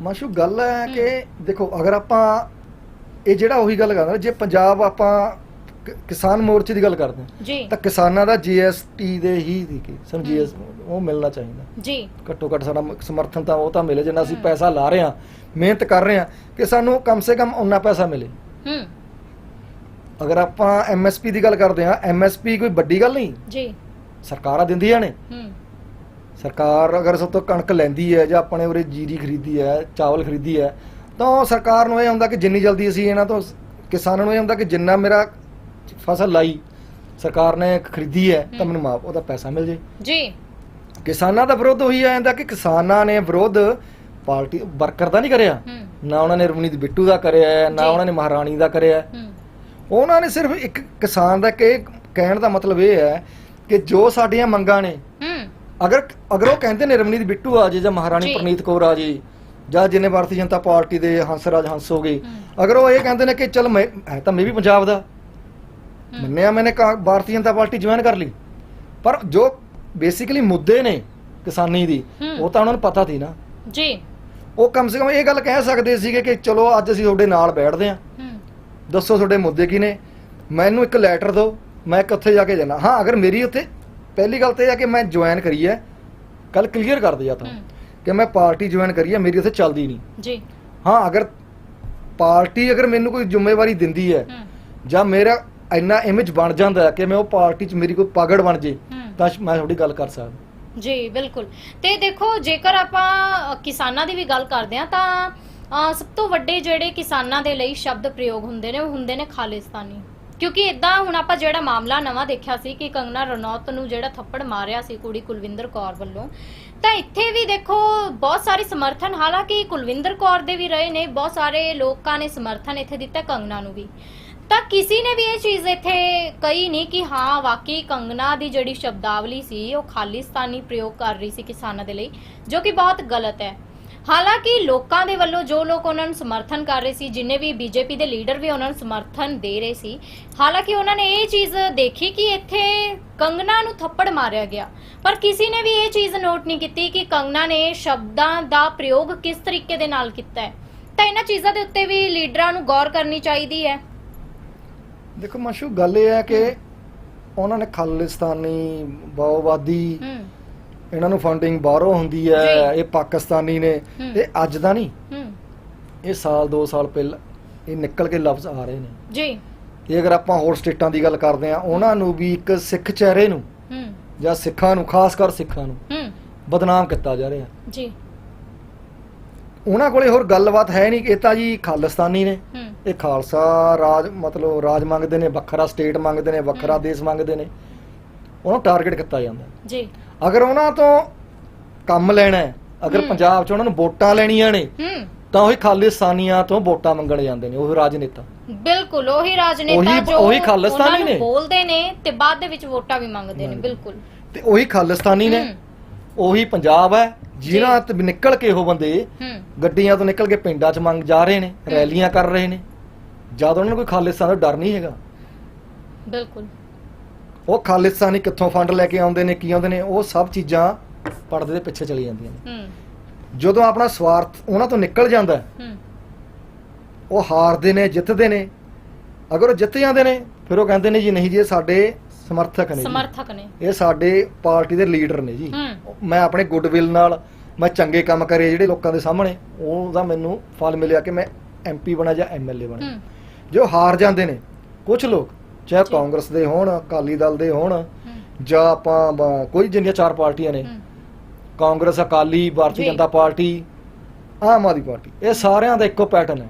ਮਾਸ਼ੂ ਗੱਲ ਹੈ ਕਿ ਦੇਖੋ ਅਗਰ ਆਪਾਂ ਇਹ ਜਿਹੜਾ ਉਹੀ ਗੱਲ ਕਰਦਾ ਜੇ ਪੰਜਾਬ ਆਪਾਂ ਕ- ਕਿਸਾਨ ਮੋਰਚੇ ਦੀ ਗੱਲ ਕਰਦੇ ਹਾਂ ਜੀ। ਤਾਂ ਕਿਸਾਨਾਂ ਦਾ ਜੀਐਸਟੀ ਦੇ ਹੀ ਦੀ ਕਿ ਸਾਨੂੰ ਜੀਐਸ ਉਹ ਮਿਲਣਾ ਚਾਹੀਦਾ। ਜੀ। ਘੱਟੋ ਘੱਟ ਸਾਡਾ ਮ- ਸਮਰਥਨ ਤਾਂ ਉਹ ਤਾਂ ਮਿਲੇ ਜਿੰਨਾ ਅਸੀਂ ਪੈਸਾ ਲਾ ਰਹੇ ਹਾਂ ਮਿਹਨਤ ਕਰ ਰਹੇ ਹਾਂ ਕਿ ਸਾਨੂੰ ਕਮ ਸੇ ਕਮ ਉਨਾ ਪੈਸਾ ਮਿਲੇ। ਹੂੰ। ਅਗਰ ਆਪਾਂ ਐਮਐਸਪੀ ਦੀ ਗੱਲ ਕਰਦੇ ਹਾਂ ਐਮਐਸਪੀ ਕੋਈ ਵੱਡੀ ਗੱਲ ਨਹੀਂ। ਜੀ। ਸਰਕਾਰਾਂ ਦਿੰਦੀਆਂ ਨੇ। ਹੂੰ। ਸਰਕਾਰ ਅਗਰ ਸਭ ਤੋਂ ਕਣਕ ਲੈਂਦੀ ਹੈ ਜਾਂ ਆਪਣੇ ਉਰੇ ਜੀਰੀ ਖਰੀਦੀ ਹੈ ਚਾਵਲ ਖਰੀਦੀ ਹੈ ਤਾਂ ਸਰਕਾਰ ਨੂੰ ਇਹ ਹੁੰਦਾ ਕਿ ਜਿੰਨੀ ਜਲਦੀ ਅਸੀਂ ਇਹਨਾਂ ਤੋਂ ਕਿਸਾਨਾਂ ਨੂੰ ਇਹ ਹੁੰਦਾ ਕਿ ਜਿੰਨਾ ਮੇਰਾ ਫਸਲ ਲਾਈ ਸਰਕਾਰ ਨੇ ਖਰੀਦੀ ਹੈ ਤਾਂ ਮੈਨੂੰ ਮਾਫ ਉਹਦਾ ਪੈਸਾ ਮਿਲ ਜੇ। ਜੀ। ਕਿਸਾਨਾਂ ਦਾ ਵਿਰੋਧ ਉਹੀ ਆ ਜਾਂਦਾ ਕਿ ਕਿਸਾਨਾਂ ਨੇ ਵਿਰੋਧ ਪਾਰਟੀ ਵਰਕਰ ਦਾ ਨਹੀਂ ਕਰਿਆ। ਨਾ ਉਹਨਾਂ ਨੇ ਰਵਨੀਤ ਬਿੱਟੂ ਦਾ ਕਰਿਆ ਹੈ, ਨਾ। ਉਹਨਾਂ ਨੇ ਮਹਾਰਾਣੀ ਦਾ ਕਰਿਆ ਉਹਨਾਂ ਨੇ ਸਿਰਫ ਇੱਕ ਕਿਸਾਨ ਦਾ ਕਹਿਣ ਦਾ ਮਤਲਬ ਇਹ ਹੈ ਕਿ ਜੋ ਸਾਡੀਆਂ ਮੰਗਾਂ ਨੇ ਹੂੰ। ਅਗਰ ਅਗਰ ਉਹ ਕਹਿੰਦੇ ਨੇ ਰਵਨੀਤ ਬਿੱਟੂ ਆ ਜੇ ਜਾਂ ਮਹਾਰਾਣੀ ਜੀ। ਪ੍ਰਨੀਤ ਕੌਰ ਆ ਜੇ ਜਾਂ ਜਿੰਨੇ ਭਾਰਤੀ ਜਨਤਾ ਪਾਰਟੀ ਦੇ ਹੰਸਰਾਜ ਹੰਸ ਹੋ ਗਏ। ਅਗਰ ਉਹ ਇਹ ਕਹਿੰਦੇ ਨੇ ਕਿ ਚਲ ਮੈਂ ਹੈ ਤਾਂ ਮੈਂ ਵੀ ਪੰਜਾਬ ਦਾ। ਮੰਨਿਆ ਮੈਨੇ ਕਾ- ਭਾਰਤੀ ਜਨਤਾ ਪਾਰਟੀ ਜੁਆਇਨ ਕਰ ਲਈ। ਪਰ ਜੋ ਬੇਸਿਕਲੀ ਮੁੱਦੇ ਨੇ ਕਿਸਾਨੀ ਦੀ ਹੂੰ। ਉਹ ਤਾਂ ਉਹਨਾਂ ਨੂੰ ਪਤਾ ਸੀ ਨਾ। ਜੀ। ਉਹ ਕਮ ਸੇ ਕਮ ਇਹ ਗੱਲ ਕਹਿ ਸਕਦੇ ਸੀਗੇ ਕਿ ਚਲੋ ਅੱਜ ਅਸੀਂ ਤੁਹਾਡੇ ਨਾਲ ਬੈਠਦੇ ਹਾਂ। ਹੂੰ। ਦੱਸੋ ਤੁਹਾਡੇ ਮੁੱਦੇ ਕੀ ਨੇ? ਮੈਨੂੰ ਇੱਕ ਲੈਟਰ ਦਿਓ। ਮੈਂ ਕਿੱਥੇ ਜਾ ਕੇ ਜਾਣਾ ਹਾਂ ਅਗਰ ਮੇਰੀ ਉੱਥੇ ਪਹਿਲੀ ਗੱਲ ਤੇ ਇਹ ਹੈ ਕਿ ਮੈਂ ਜੁਆਇਨ ਕਰੀ ਹੈ। ਕੱਲ ਕਲੀਅਰ ਕਰ ਦਿਆ ਤਾਂ। ਕਿ ਮੈਂ ਪਾਰਟੀ ਜੁਆਇਨ ਕਰੀ ਹੈ ਮੇਰੀ ਉੱਥੇ ਚੱਲਦੀ ਨਹੀਂ। ਜੀ। ਹਾਂ ਅਗਰ ਪਾਰਟੀ ਅਗਰ ਮੈਨੂੰ ਕੋਈ ਜ਼ਿੰਮੇਵਾਰੀ ਦਿੰਦੀ ਹੈ ਜਾਂ ਮੇਰਾ ਇੰਨਾ ਇਮੇਜ ਬਣ ਜਾਂਦਾ ਕਿ ਮੈਂ ਉਹ ਪਾਰਟੀ 'ਚ ਮੇਰੀ ਕੋਈ ਪਗੜ ਬਣ ਜੇ ਤਾਂ ਮੈਂ ਤੁਹਾਡੀ ਗੱਲ ਕਰ ਸਕਦਾ। ਜੀ ਬਿਲਕੁਲ। ਤੇ ਦੇਖੋ ਜੇਕਰ ਆਪਾਂ ਕਿਸਾਨਾਂ ਦੀ ਵੀ ਗੱਲ ਕਰਦੇ ਆ ਤਾਂ ਸਭ ਤੋਂ ਵੱਡੇ ਜਿਹੜੇ ਕਿਸਾਨਾਂ ਦੇ ਲਈ ਸ਼ਬਦ ਪ੍ਰਯੋਗ ਹੁੰਦੇ ਨੇ ਉਹ ਹੁੰਦੇ ਨੇ ਖਾਲਿਸਤਾਨੀ। ਕਿਉਂਕਿ ਇਦਾਂ ਹੁਣ ਆਪਾਂ ਜਿਹੜਾ ਮਾਮਲਾ ਨਵਾਂ ਦੇਖਿਆ ਸੀ ਕਿ ਕੰਗਨਾ ਰਣੌਤ ਨੂੰ ਜਿਹੜਾ ਥੱਪੜ ਮਾਰਿਆ ਸੀ ਕੁੜੀ ਕੁਲਵਿੰਦਰ ਕੌਰ ਵੱਲੋਂ, ਤਾਂ ਇੱਥੇ ਵੀ ਦੇਖੋ ਬਹੁਤ ਸਾਰੇ ਸਮਰਥਨ, ਹਾਲਾਂਕਿ ਕੁਲਵਿੰਦਰ ਕੌਰ ਦੇ ਵੀ ਰਹੇ ਨੇ, ਬਹੁਤ ਸਾਰੇ ਲੋਕਾਂ ਨੇ ਸਮਰਥਨ ਇੱਥੇ ਦਿੱਤਾ ਕੰਗਨਾ ਨੂੰ ਵੀ। ਤਾਂ ਕਿਸੇ ਨੇ ਵੀ ਇਹ ਚੀਜ਼ ਇੱਥੇ ਕਹੀ ਨਹੀਂ ਕਿ ਹਾਂ, ਵਾਕਈ ਕੰਗਨਾ ਦੀ ਜਿਹੜੀ ਸ਼ਬਦਾਵਲੀ ਸੀ, ਉਹ ਖਾਲਿਸਤਾਨੀ ਪ੍ਰਯੋਗ ਕਰ ਰਹੀ ਸੀ ਕਿਸਾਨਾਂ ਦੇ ਲਈ, ਜੋ ਕਿ ਬਹੁਤ ਗਲਤ ਹੈ। ਹਾਲਾਂਕਿ ਲੋਕਾਂ ਦੇ ਵੱਲੋਂ ਜੋ ਲੋਕ ਉਹਨਾਂ ਨੂੰ ਸਮਰਥਨ ਕਰ ਰਹੇ ਸੀ ਜਿੰਨੇ ਵੀ ਬੀਜੇਪੀ ਦੇ ਲੀਡਰ ਵੀ ਉਹਨਾਂ ਨੂੰ ਸਮਰਥਨ ਦੇ ਰਹੇ ਸੀ ਹਾਲਾਂਕਿ ਉਹਨਾਂ ਨੇ ਇਹ ਚੀਜ਼ ਦੇਖੀ ਕਿ ਇੱਥੇ ਕੰਗਨਾ ਨੂੰ ਥੱਪੜ ਮਾਰਿਆ ਗਿਆ। ਪਰ ਕਿਸੇ ਨੇ ਵੀ ਇਹ ਚੀਜ਼ ਨੋਟ ਨਹੀਂ ਕੀਤੀ ਕਿ ਕੰਗਨਾ ਨੇ ਸ਼ਬਦਾਂ ਦਾ ਪ੍ਰਯੋਗ ਕਿਸ ਤਰੀਕੇ ਦੇ ਨਾਲ ਕੀਤਾ ਹੈ। ਤਾਂ ਇਹਨਾਂ ਚੀਜ਼ਾਂ ਦੇ ਉੱਤੇ ਵੀ ਲੀਡਰਾਂ ਨੂੰ ਗੌਰ ਕਰਨੀ ਚਾਹੀਦੀ ਹੈ। ਦੇਖੋ ਮਾਸ਼ੂ ਗੱਲ ਇਹ ਹੈ ਕਿ ਉਹਨਾਂ ਨੇ ਖਾਲਿਸਤਾਨੀ ਬਾਓਵਾਦੀ ਇਹਨਾਂ ਨੂੰ ਫੰਡਿੰਗ ਬਾਹਰੋਂ ਹੁੰਦੀ ਹੈ ਜੀ। ਇਹ ਪਾਕਿਸਤਾਨੀ ਨੇ। ਹੂੰ। ਇਹ ਅੱਜ ਦਾ ਨਹੀਂ। ਹੂੰ। ਇਹ ਸਾਲ 2 ਸਾਲ ਪਹਿਲਾਂ ਇਹ ਨਿਕਲ ਕੇ ਲਫ਼ਜ਼ ਆ ਰਹੇ ਨੇ। ਜੀ। ਇਹ ਅਗਰ ਆਪਾਂ ਹੋਰ ਸਟੇਟਾਂ ਦੀ ਗੱਲ ਕਰਦੇ ਆ ਉਹਨਾਂ ਨੂੰ ਵੀ ਇੱਕ ਸਿੱਖ ਚਿਹਰੇ ਨੂੰ ਹੂੰ। ਜਾਂ ਸਿੱਖਾਂ ਨੂੰ ਖਾਸ ਕਰ ਸਿੱਖਾਂ ਨੂੰ ਹੂੰ। ਬਦਨਾਮ ਕੀਤਾ ਜਾ ਰਿਹਾ। ਜੀ। ਉਹਨਾਂ ਕੋਲੇ ਹੋਰ ਗੱਲਬਾਤ ਹੈ ਨਹੀਂ ਇਹ ਤਾਂ ਜੀ ਖਾਲਿਸਤਾਨੀ ਨੇ। ਹੂੰ। ਇਹ ਖਾਲਸਾ ਰਾਜ ਮਤਲਬ ਰਾਜ ਮੰਗਦੇ ਨੇ ਵੱਖਰਾ ਸਟੇਟ ਮੰਗਦੇ ਨੇ ਵੱਖਰਾ। ਦੇਸ਼ ਮੰਗਦੇ ਨੇ। ਉਹਨੂੰ ਟਾਰਗੇਟ ਕੀਤਾ ਜਾਂਦਾ। ਜੀ। ਅਗਰ ਉਹਨਾਂ ਤੋਂ ਕੰਮ ਲੈਣਾ ਹੈ ਅਗਰ। ਪੰਜਾਬ 'ਚ ਉਹਨਾਂ ਨੂੰ ਵੋਟਾਂ ਲੈਣੀਆਂ ਨੇ ਹੂੰ। ਤਾਂ ਉਹੀ ਖਾਲਿਸਤਾਨੀਆਂ ਤੋਂ ਵੋਟਾਂ ਮੰਗਣ ਜਾਂਦੇ ਨੇ ਉਹ ਰਾਜਨੇਤਾ। ਬਿਲਕੁਲ ਉਹੀ ਰਾਜਨੇਤਾ ਉਹੀ- ਜੋ ਉਹੀ ਖਾਲਿਸਤਾਨੀ ਉਹਨਾਂ ਨੂੰ ਨੇ। ਬੋਲਦੇ ਨੇ ਤੇ ਬਾਅਦ ਦੇ ਵਿੱਚ ਵੋਟਾਂ ਵੀ ਮੰਗਦੇ ਨੇ। ਬਿਲਕੁਲ। ਤੇ ਉਹੀ ਖਾਲਿਸਤਾਨੀ ਨੇ ਹੂੰ, ਉਹੀ ਪੰਜਾਬ ਹੈ ਜਿਨ੍ਹਾਂ ਤੇ ਨਿਕਲ ਕੇ ਉਹ ਬੰਦੇ ਹੂੰ। ਗੱਡੀਆਂ ਤੋਂ ਨਿਕਲ ਕੇ ਪਿੰਡਾਂ 'ਚ ਮੰਗ ਜਾ ਰਹੇ ਨੇ ਰੈਲੀਆਂ ਕਰ ਰਹੇ ਨੇ। ਜਦ ਉਹਨਾਂ ਨੂੰ ਕੋਈ ਖਾਲਿਸਤਾਨ ਦਾ ਡਰ ਨਹੀਂ ਹੈਗਾ। ਬਿਲਕੁਲ। ਉਹ ਖਾਲਿਸਤਾਨੀ ਕਿੱਥੋਂ ਫੰਡ ਲੈ ਕੇ ਆਉਂਦੇ ਨੇ ਕੀ ਆਉਂਦੇ ਨੇ ਉਹ ਸਭ ਚੀਜ਼ਾਂ ਪਰਦੇ ਦੇ ਪਿੱਛੇ ਚਲੀ ਜਾਂਦੀਆਂ ਨੇ। ਹੂੰ। ਜਦੋਂ ਆਪਣਾ ਸਵਾਰਥ ਉਹਨਾਂ ਤੋਂ ਨਿਕਲ ਜਾਂਦਾ ਹੈ, ਉਹ ਹਾਰਦੇ ਨੇ ਜਿੱਤਦੇ ਨੇ। ਅਗਰ ਉਹ ਜਿੱਤ ਜਾਂਦੇ ਨੇ ਫਿਰ ਉਹ ਕਹਿੰਦੇ ਨੇ ਜੀ ਨਹੀਂ ਜੀ ਇਹ ਸਾਡੇ ਸਮਰਥਕ ਨੇ। ਸਮਰਥਕ ਨੇ। ਇਹ ਸਾਡੇ ਪਾਰਟੀ ਦੇ ਲੀਡਰ ਨੇ ਜੀ। ਮੈਂ ਆਪਣੇ ਗੁੱਡਵਿਲ ਨਾਲ ਮੈਂ ਚੰਗੇ ਕੰਮ ਕਰੇ ਜਿਹੜੇ ਲੋਕਾਂ ਦੇ ਸਾਹਮਣੇ ਉਹਦਾ ਮੈਨੂੰ ਫਲ ਮਿਲਿਆ ਕਿ ਮੈਂ ਐਮਪੀ ਬਣਾ ਜਾਂ ਐਮਐਲਏ ਬਣਾ। ਜੋ ਹਾਰ ਜਾਂਦੇ ਨੇ ਕੁਝ ਲੋਕ ਚਾਹੇ। ਕਾਂਗਰਸ ਦੇ ਹੋਣ ਅਕਾਲੀ ਦਲ ਦੇ ਹੋਣ ਜਾਂ ਆਪਾਂ ਬ- ਕੋਈ ਜਿੰਨੀਆਂ ਚਾਰ ਪਾਰਟੀਆਂ ਨੇ। ਕਾਂਗਰਸ ਅਕਾਲੀ ਭਾਰਤੀ ਜੀ। ਜਨਤਾ ਪਾਰਟੀ ਆਮ ਆਦਮੀ ਪਾਰਟੀ ਇਹ ਸਾਰਿਆਂ ਦਾ ਇੱਕੋ ਪੈਟਰਨ ਹੈ।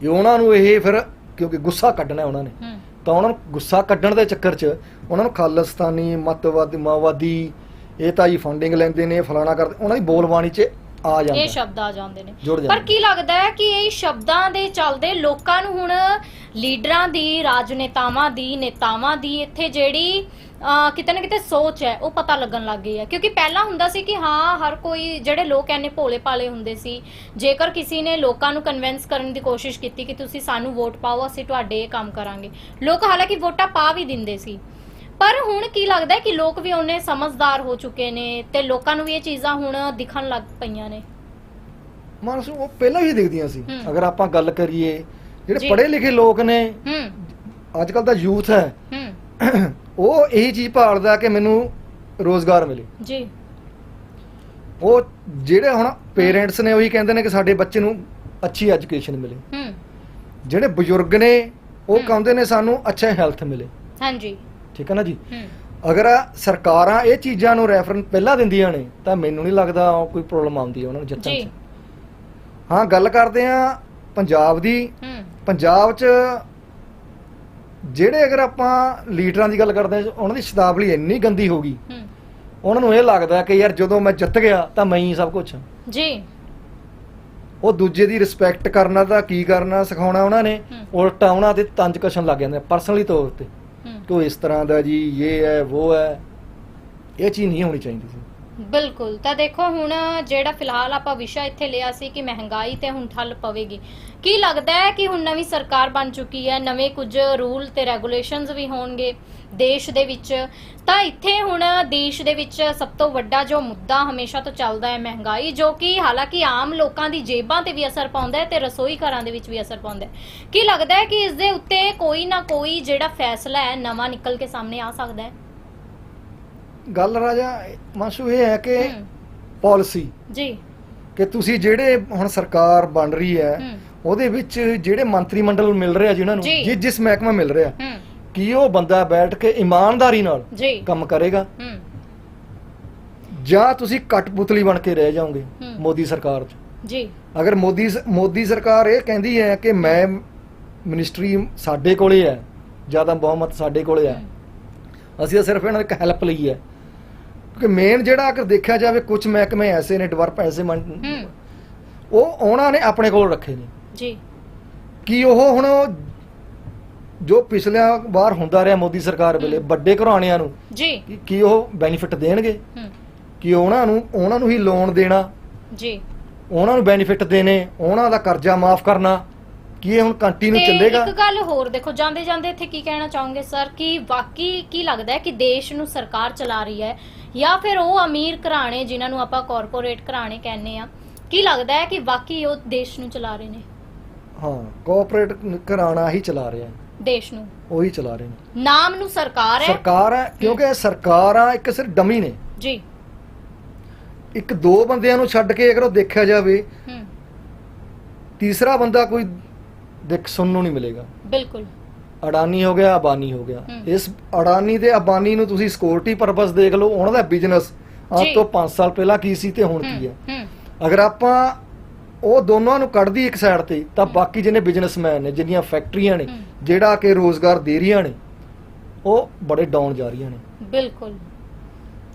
ਕਿ ਉਹਨਾਂ ਨੂੰ ਇਹ ਫਿਰ ਕਿਉਂਕਿ ਗੁੱਸਾ ਕੱਢਣਾ ਹੈ ਉਹਨਾਂ ਨੇ ਹੂੰ। ਤਾਂ ਉਹਨਾਂ ਨੂੰ ਗੁੱਸਾ ਕੱਢਣ ਦੇ ਚੱਕਰ 'ਚ ਉਹਨਾਂ ਨੂੰ ਖਾਲਿਸਤਾਨੀ ਮਤਵਾਦੀ ਮਾਵਾਦੀ ਇਹ ਤਾਂ ਹੀ ਫੰਡਿੰਗ ਲੈਂਦੇ ਨੇ ਫਲਾਣਾ ਕਰਦੇ ਉਹਨਾਂ ਦੀ ਬੋਲਬਾਣੀ 'ਚ ਆ ਜਾਂਦਾ ਇਹ ਸ਼ਬਦ ਆ ਜਾਂਦੇ ਨੇ। ਜੁੜ ਪਰ ਕੀ ਲੱਗਦਾ ਹੈ ਕਿ ਇਹ ਸ਼ਬਦਾਂ ਦੇ ਚੱਲਦੇ ਲੋਕਾਂ ਨੂੰ ਹੁਣ ਲੀਡਰਾਂ ਦੀ ਰਾਜਨੇਤਾਵਾਂ ਦੀ ਨੇਤਾਵਾਂ ਦੀ ਇੱਥੇ ਜਿਹੜੀ ਅਹ, ਕਿਤੇ ਨਾ ਕਿਤੇ ਸੋਚ ਹੈ ਉਹ ਪਤਾ ਲੱਗਣ ਲੱਗ ਗਈ ਹੈ। ਕਿਉਂਕਿ ਪਹਿਲਾਂ ਹੁੰਦਾ ਸੀ ਕਿ ਹਾਂ ਹਰ ਕੋਈ ਜਿਹੜੇ ਲੋਕ ਐਨੇ ਭੋਲੇ ਭਾਲੇ ਹੁੰਦੇ ਸੀ ਜੇਕਰ ਕਿਸੇ ਨੇ ਲੋਕਾਂ ਨੂੰ ਕਨਵਿੰਸ ਕਰਨ ਦੀ ਕੋਸ਼ਿਸ਼ ਕੀਤੀ ਕਿ ਤੁਸੀਂ ਸਾਨੂੰ ਵੋਟ ਪਾਓ ਅਸੀਂ ਤੁਹਾਡੇ ਇਹ ਕੰਮ ਕਰਾਂਗੇ। ਲੋਕ ਹਾਲਾਂਕਿ ਵੋਟਾਂ ਪਾ ਵੀ ਦਿੰਦੇ ਸੀ। ਪਰ ਹੁਣ ਕੀ ਲੱਗਦਾ ਹੈ ਕਿ ਲੋਕ ਵੀ ਉਹਨੇ ਸਮਝਦਾਰ ਹੋ ਚੁੱਕੇ ਨੇ ਤੇ ਲੋਕਾਂ ਨੂੰ ਵੀ ਇਹ ਚੀਜ਼ਾਂ ਹੁਣ ਦਿਖਣ ਲੱਗ ਪਈਆਂ ਨੇ। ਮਾਨਸ ਉਹ ਪਹਿਲਾਂ ਹੀ ਦਿਖਦੀਆਂ ਸੀ। ਹੂੰ। ਅਗਰ ਆਪਾਂ ਗੱਲ ਕਰੀਏ ਜੀ। ਜਿਹੜੇ ਪੜ੍ਹੇ ਲਿਖੇ ਲੋਕ ਨੇ ਹੂੰ। ਅੱਜ ਕੱਲ ਦਾ ਯੂਥ ਹੈ ਹੂੰ। ਉਹ ਇਹੀ ਚੀਜ਼ ਭਾਲਦਾ ਕਿ ਮੈਨੂੰ ਰੋਜ਼ਗਾਰ ਮਿਲੇ। ਜੀ। ਉਹ ਜਿਹੜੇ ਹੁਣ ਪੇਰੈਂਟਸ ਨੇ ਉਹੀ ਕਹਿੰਦੇ ਨੇ ਕਿ ਸਾਡੇ ਬੱਚੇ ਨੂੰ ਅੱਛੀ ਐਜੂਕੇਸ਼ਨ ਮਿਲੇ। ਹੂੰ। ਜਿਹੜੇ ਬਜ਼ੁਰਗ ਨੇ ਉਹ। ਕਹਿੰਦੇ ਨੇ ਸਾਨੂੰ ਅੱਛਾ ਹੈਲਥ ਮਿਲੇ। ਹਾਂਜੀ। ਠੀਕ ਹੈ ਨਾ ਜੀ? ਅਗਰ ਸਰਕਾਰਾਂ ਇਹ ਚੀਜ਼ਾਂ ਨੂੰ ਰੈਫਰੈਂਸ ਪਹਿਲਾਂ ਦਿੰਦੀਆਂ ਨੇ ਤਾਂ ਮੈਨੂੰ ਨਹੀਂ ਲੱਗਦਾ ਕੋਈ ਪ੍ਰੋਬਲਮ ਆਉਂਦੀ ਹੈ ਉਹਨਾਂ ਨੂੰ ਜਿੱਤਣ 'ਚ। ਹਾਂ ਗੱਲ ਕਰਦੇ ਆ ਪੰਜਾਬ ਦੀ। ਪੰਜਾਬ 'ਚ ਜਿਹੜੇ ਅਗਰ ਆਪਾਂ ਲੀਡਰਾਂ ਦੀ ਗੱਲ ਕਰਦੇ ਆ ਉਹਨਾਂ ਦੀ ਸ਼ਤਾਬਲੀ ਇੰਨੀ ਗੰਦੀ ਹੋ ਗਈ। ਉਹਨਾਂ ਨੂੰ ਇਹ ਲੱਗਦਾ ਕਿ ਯਾਰ ਜਦੋਂ ਮੈਂ ਜਿੱਤ ਗਿਆ ਤਾਂ ਮੈਂ ਹੀ ਸਭ ਕੁਝ ਜੀ। ਉਹ ਦੂਜੇ ਦੀ ਰਿਸਪੈਕਟ ਕਰਨਾ ਤਾਂ ਕੀ ਕਰਨਾ ਸਿਖਾਉਣਾ ਉਹਨਾਂ ਨੇ। ਉਲਟਾ ਉਹਨਾਂ ਤੇ ਤੰਜ ਕਸ਼ਨ ਲੱਗ ਜਾਂਦੇ ਪਰਸਨਲੀ ਤੌਰ ਤੇ। ਕਿ ਉਹ ਇਸ ਤਰ੍ਹਾਂ ਦਾ ਜੀ, ਇਹ ਹੈ, ਉਹ ਹੈ। ਇਹ ਚੀਜ਼ ਨਹੀਂ ਹੋਣੀ ਚਾਹੀਦੀ ਸੀ। ਬਿਲਕੁਲ। ਤਾਂ ਦੇਖੋ, ਹੁਣ ਜਿਹੜਾ ਫਿਲਹਾਲ ਆਪਾਂ ਵਿਸ਼ਾ ਇੱਥੇ ਲਿਆ ਸੀ ਕਿ ਮਹਿੰਗਾਈ ਤੇ ਹੁਣ ਠੱਲ ਪਵੇਗੀ। ਕੀ ਲੱਗਦਾ ਹੈ ਕਿ ਹੁਣ ਨਵੀਂ ਸਰਕਾਰ ਬਣ ਚੁੱਕੀ ਹੈ? ਨਵੇਂ ਕੁਝ ਰੂਲ ਤੇ ਰੈਗੂਲੇਸ਼ਨਸ ਵੀ ਹੋਣਗੇ ਦੇਸ਼ ਦੇ ਵਿੱਚ। ਤਾਂ ਇੱਥੇ ਹੁਣ ਦੇਸ਼ ਦੇ ਵਿੱਚ ਸਭ ਤੋਂ ਵੱਡਾ ਜੋ ਮੁੱਦਾ ਹਮੇਸ਼ਾ ਤੋਂ ਚੱਲਦਾ ਹੈ ਮਹਿੰਗਾਈ, ਜੋ ਕਿ ਹਾਲਾਂਕਿ ਆਮ ਲੋਕਾਂ ਦੀ ਜੇਬਾਂ ਤੇ ਵੀ ਅਸਰ ਪਾਉਂਦਾ ਹੈ ਤੇ ਰਸੋਈ ਘਰਾਂ ਦੇ ਵਿੱਚ ਵੀ ਅਸਰ ਪਾਉਂਦਾ ਹੈ। ਕੀ ਲੱਗਦਾ ਹੈ ਕਿ ਇਸ ਦੇ ਉੱਤੇ ਕੋਈ ਨਾ ਕੋਈ ਜਿਹੜਾ ਫੈਸਲਾ ਹੈ, ਨਵਾਂ ਨਿਕਲ ਕੇ ਸਾਹਮਣੇ ਆ ਸਕਦਾ ਹੈ? ਗੱਲ ਰਾਜਾ ਮਾਸ਼ੂ ਇਹ ਹੈ ਕਿ ਪਾਲਿਸੀ। ਜੀ। ਕਿ ਤੁਸੀਂ ਜਿਹੜੇ ਹੁਣ ਸਰਕਾਰ ਬਣ ਰਹੀ ਹੈ ਉਹਦੇ ਵਿੱਚ ਜਿਹੜੇ ਮੰਤਰੀ ਮੰਡਲ ਮਿਲ ਰਿਹਾ ਜਿਨ੍ਹਾਂ ਨੂੰ ਜੀ। ਜਿਸ ਮਹਿਕਮਾ ਮਿਲ ਰਿਹਾ ਕੀ ਉਹ ਬੰਦਾ ਬੈਠ ਕੇ ਇਮਾਨਦਾਰੀ ਨਾਲ ਜੀ। ਕੰਮ ਕਰੇਗਾ? ਜਾਂ ਤੁਸੀਂ ਕਟਪੁਤਲੀ ਬਣ ਕੇ ਰਹਿ ਜਾਓਗੇ। ਮੋਦੀ ਸਰਕਾਰ 'ਚ? ਜੀ। ਅਗਰ ਮੋਦੀ ਮੋਦੀ ਸਰਕਾਰ ਇਹ ਕਹਿੰਦੀ ਹੈ ਕਿ ਮੈਂ ਮਿਨਿਸਟਰੀ ਸਾਡੇ ਕੋਲੇ ਹੈ ਜ਼ਿਆਦਾ ਬਹੁਮਤ ਸਾਡੇ ਕੋਲੇ ਹੈ। ਅਸੀਂ ਤਾਂ ਸਿਰਫ ਇਹਨਾਂ ਦੀ ਇੱਕ ਹੈਲਪ ਲਈ ਹੈ। ਕਿਉਂਕਿ ਮੇਨ ਜਿਹੜਾ ਅਗਰ ਦੇਖਿਆ ਜਾਵੇ ਕੁਝ ਮਹਿਕਮੇ ਐਸੇ ਨੇ ਡਿਵੈਲਪ ਐਸੇ ਮਨ- ਹੂੰ। ਉਹ ਉਹਨਾਂ ਨੇ ਆਪਣੇ ਕੋਲ ਰੱਖੇ ਨੇ। ਜੀ। ਕੀ ਉਹ ਹੁਣ ਜੋ ਪਿਛਲਿਆਂ ਵਾਰ ਹੁੰਦਾ ਰਿਹਾ ਮੋਦੀ ਸਰਕਾਰ ਵੇਲੇ। ਵੱਡੇ ਘਰਾਣਿਆਂ ਨੂੰ ਜੀ। ਕੀ- ਕੀ ਉਹ ਬੈਨੀਫਿਟ ਦੇਣਗੇ? ਹੂੰ। ਕਿ ਉਹਨਾਂ ਨੂੰ ਉਹਨਾਂ ਨੂੰ ਹੀ ਲੋਨ ਦੇਣਾ? ਜੀ। ਉਹਨਾਂ ਨੂੰ ਬੈਨੀਫਿਟ ਦੇਣੇ ਉਹਨਾਂ ਦਾ ਕਰਜ਼ਾ ਮਾਫ ਕਰਨਾ? ਕੀ ਇਹ ਹੁਣ ਕੰਟੀਨਿਊ ਚੱਲੇਗਾ? ਇੱਕ ਗੱਲ ਹੋਰ ਦੇਖੋ ਜਾਂਦੇ ਜਾਂਦੇ ਇੱਥੇ ਕੀ ਕਹਿਣਾ ਚਾਹੋਗੇ ਸਰ? ਕਿ ਵਾਕਈ ਕੀ ਲੱਗਦਾ ਹੈ ਕਿ ਦੇਸ਼ ਨੂੰ ਸਰਕਾਰ ਚਲਾ ਰਹੀ ਹੈ? ਜਾਂ ਫਿਰ ਉਹ ਅਮੀਰ ਘਰਾਣੇ ਜਿਨ੍ਹਾਂ ਨੂੰ ਆਪਾਂ ਕਾਰਪੋਰੇਟ ਘਰਾਣੇ ਕਹਿੰਦੇ ਆ ਕੀ ਲੱਗਦਾ ਹੈ ਕਿ ਵਾਕਈ ਉਹ ਦੇਸ਼ ਨੂੰ ਚਲਾ ਰਹੇ ਨੇ? ਹਾਂ ਕੋਆਪਰੇਟ ਘਰਾਣਾ ਹੀ ਚਲਾ ਰਿਹਾ ਦੇਸ਼ ਨੂੰ। ਉਹੀ ਚਲਾ ਰਹੇ ਨੇ। ਨਾਮ ਨੂੰ ਸਰਕਾਰ ਹੈ? ਸਰਕਾਰ ਹੈ ਕਿਉਂਕਿ ਇਹ ਸਰਕਾਰਾਂ ਇੱਕ ਸਿਰ ਡਮੀ ਨੇ। ਜੀ। ਇੱਕ ਦੋ ਬੰਦਿਆਂ ਨੂੰ ਛੱਡ ਕੇ ਅਗਰ ਉਹ ਦੇਖਿਆ ਜਾਵੇ ਹੂੰ। ਤੀਸਰਾ ਬੰਦਾ ਕੋਈ ਦੇਖ ਸੁਣਨ ਨੂੰ ਨਹੀਂ ਮਿਲੇਗਾ ਬਿਲਕੁਲ ਅਡਾਨੀ ਹੋ ਗਿਆ ਅਬਾਨੀ ਹੋ ਗਿਆ। ਇਸ ਅਡਾਨੀ ਤੇ ਅਬਾਨੀ ਨੂੰ ਤੁਸੀਂ ਸਿਕਿਉਰਿਟੀ ਪਰਪਸ ਦੇਖ ਲਓ ਉਹਨਾਂ ਦਾ ਬਿਜ਼ਨਸ ਅੱਜ ਜੀ। ਤੋਂ 5 ਸਾਲ ਪਹਿਲਾਂ ਕੀ ਸੀ ਤੇ ਹੁਣ ਕੀ ਹੂੰ ਅਗਰ ਆਪਾਂ ਉਹ ਦੋਨਾਂ ਨੂੰ ਕੱਢਦੀ ਇੱਕ ਸਾਈਡ ਤੇ ਤਾਂ। ਬਾਕੀ ਜਿਹਨੇ ਬਿਜ਼ਨਸਮੈਨ ਨੇ ਜਿੰਨੀਆਂ ਫੈਕਟਰੀਆਂ ਨੇ। ਜਿਹੜਾ ਕਿ ਰੋਜ਼ਗਾਰ ਦੇ ਰਹੀਆਂ ਨੇ ਉਹ ਬੜੇ ਡਾਊਨ ਜਾ ਰਹੀਆਂ ਨੇ ਬਿਲਕੁਲ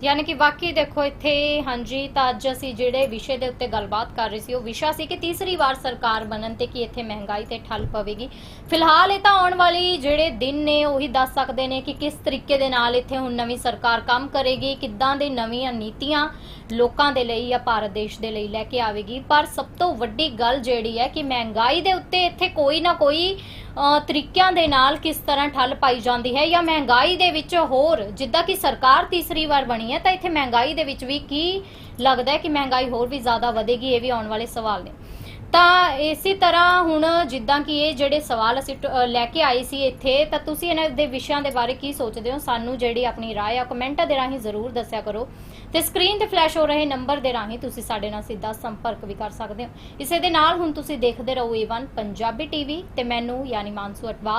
ਯਾਨੀ ਕਿ ਵਾਕਈ ਦੇਖੋ ਇੱਥੇ, ਹਾਂਜੀ, ਤਾਂ ਅੱਜ ਅਸੀਂ ਜਿਹੜੇ ਵਿਸ਼ੇ ਦੇ ਉੱਤੇ ਗੱਲਬਾਤ ਕਰ ਰਹੇ ਸੀ, ਉਹ ਵਿਸ਼ਾ ਸੀ ਕਿ ਤੀਸਰੀ ਵਾਰ ਸਰਕਾਰ ਬਣਨ ਤੇ ਕੀ ਇੱਥੇ ਮਹਿੰਗਾਈ ਤੇ ਠੱਲ ਪਵੇਗੀ। ਫਿਲਹਾਲ ਇਹ ਤਾਂ ਆਉਣ ਵਾਲੀ ਜਿਹੜੇ ਦਿਨ ਨੇ, ਉਹੀ ਦੱਸ ਸਕਦੇ ਨੇ ਕਿ ਕਿਸ ਤਰੀਕੇ ਦੇ ਨਾਲ ਇੱਥੇ ਹੁਣ ਨਵੀਂ ਸਰਕਾਰ ਕੰਮ ਕਰੇਗੀ, ਕਿੱਦਾਂ ਦੇ ਨਵੀਆਂ ਨੀਤੀਆਂ ਲੋਕਾਂ ਦੇ ਲਈ ਜਾਂ ਭਾਰਤ ਦੇਸ਼ ਦੇ ਲਈ ਲੈ ਕੇ ਆਵੇਗੀ। ਪਰ ਸਭ ਤੋਂ ਵੱਡੀ ਗੱਲ ਜਿਹੜੀ ਹੈ ਕਿ ਮਹਿੰਗਾਈ ਦੇ ਉੱਤੇ ਇੱਥੇ ਕੋਈ ਨਾ ਕੋਈ ਤਰੀਕਿਆਂ ਦੇ ਨਾਲ ਕਿਸ ਤਰ੍ਹਾਂ ਠੱਲ ਪਾਈ ਜਾਂਦੀ ਹੈ ਜਾਂ ਮਹਿੰਗਾਈ ਦੇ ਵਿੱਚ ਹੋਰ, ਜਿੱਦਾਂ ਕਿ ਸਰਕਾਰ ਤੀਸਰੀ ਵਾਰ ਬਣੀ ਹੈ, ਤਾਂ ਇੱਥੇ ਮਹਿੰਗਾਈ ਦੇ ਵਿੱਚ ਵੀ ਕੀ ਲੱਗਦਾ ਹੈ ਕਿ ਮਹਿੰਗਾਈ ਹੋਰ ਵੀ ਜ਼ਿਆਦਾ ਵਧੇਗੀ? ਇਹ ਵੀ ਆਉਣ ਵਾਲੇ ਸਵਾਲ ਨੇ। ਤਾਂ ਇਸੇ ਤਰ੍ਹਾਂ ਹੁਣ ਜਿੱਦਾਂ ਕਿ ਇਹ ਜਿਹੜੇ ਸਵਾਲ ਅਸੀਂ ਟ- ਅ, ਲੈ ਕੇ ਆਏ ਸੀ ਇੱਥੇ ਤਾਂ ਤੁਸੀਂ ਇਹਨਾਂ ਦੇ ਵਿਸ਼ਿਆਂ ਦੇ ਬਾਰੇ ਕੀ ਸੋਚਦੇ ਹੋ? ਸਾਨੂੰ ਜਿਹੜੀ ਆਪਣੀ ਰਾਏ ਆ ਕਮੈਂਟਾਂ ਦੇ ਰਾਹੀਂ ਜ਼ਰੂਰ ਦੱਸਿਆ ਕਰੋ। ਤੇ ਸਕਰੀਨ ਤੇ ਫਲੈਸ਼ ਹੋ ਰਹੇ ਨੰਬਰ ਦੇ ਰਾਹੀਂ ਤੁਸੀਂ ਸਾਡੇ ਨਾਲ ਸਿੱਧਾ ਸੰਪਰਕ ਵੀ ਕਰ ਸਕਦੇ ਹੋ। ਇਸੇ ਦੇ ਨਾਲ ਹੁਣ ਤੁਸੀਂ ਦੇਖਦੇ ਰਹੋ A1 ਪੰਜਾਬੀ ਟੀਵੀ ਤੇ ਮੈਨੂੰ ਯਾਨੀ ਮਾਨਸੂ ਅਟਵਾਲ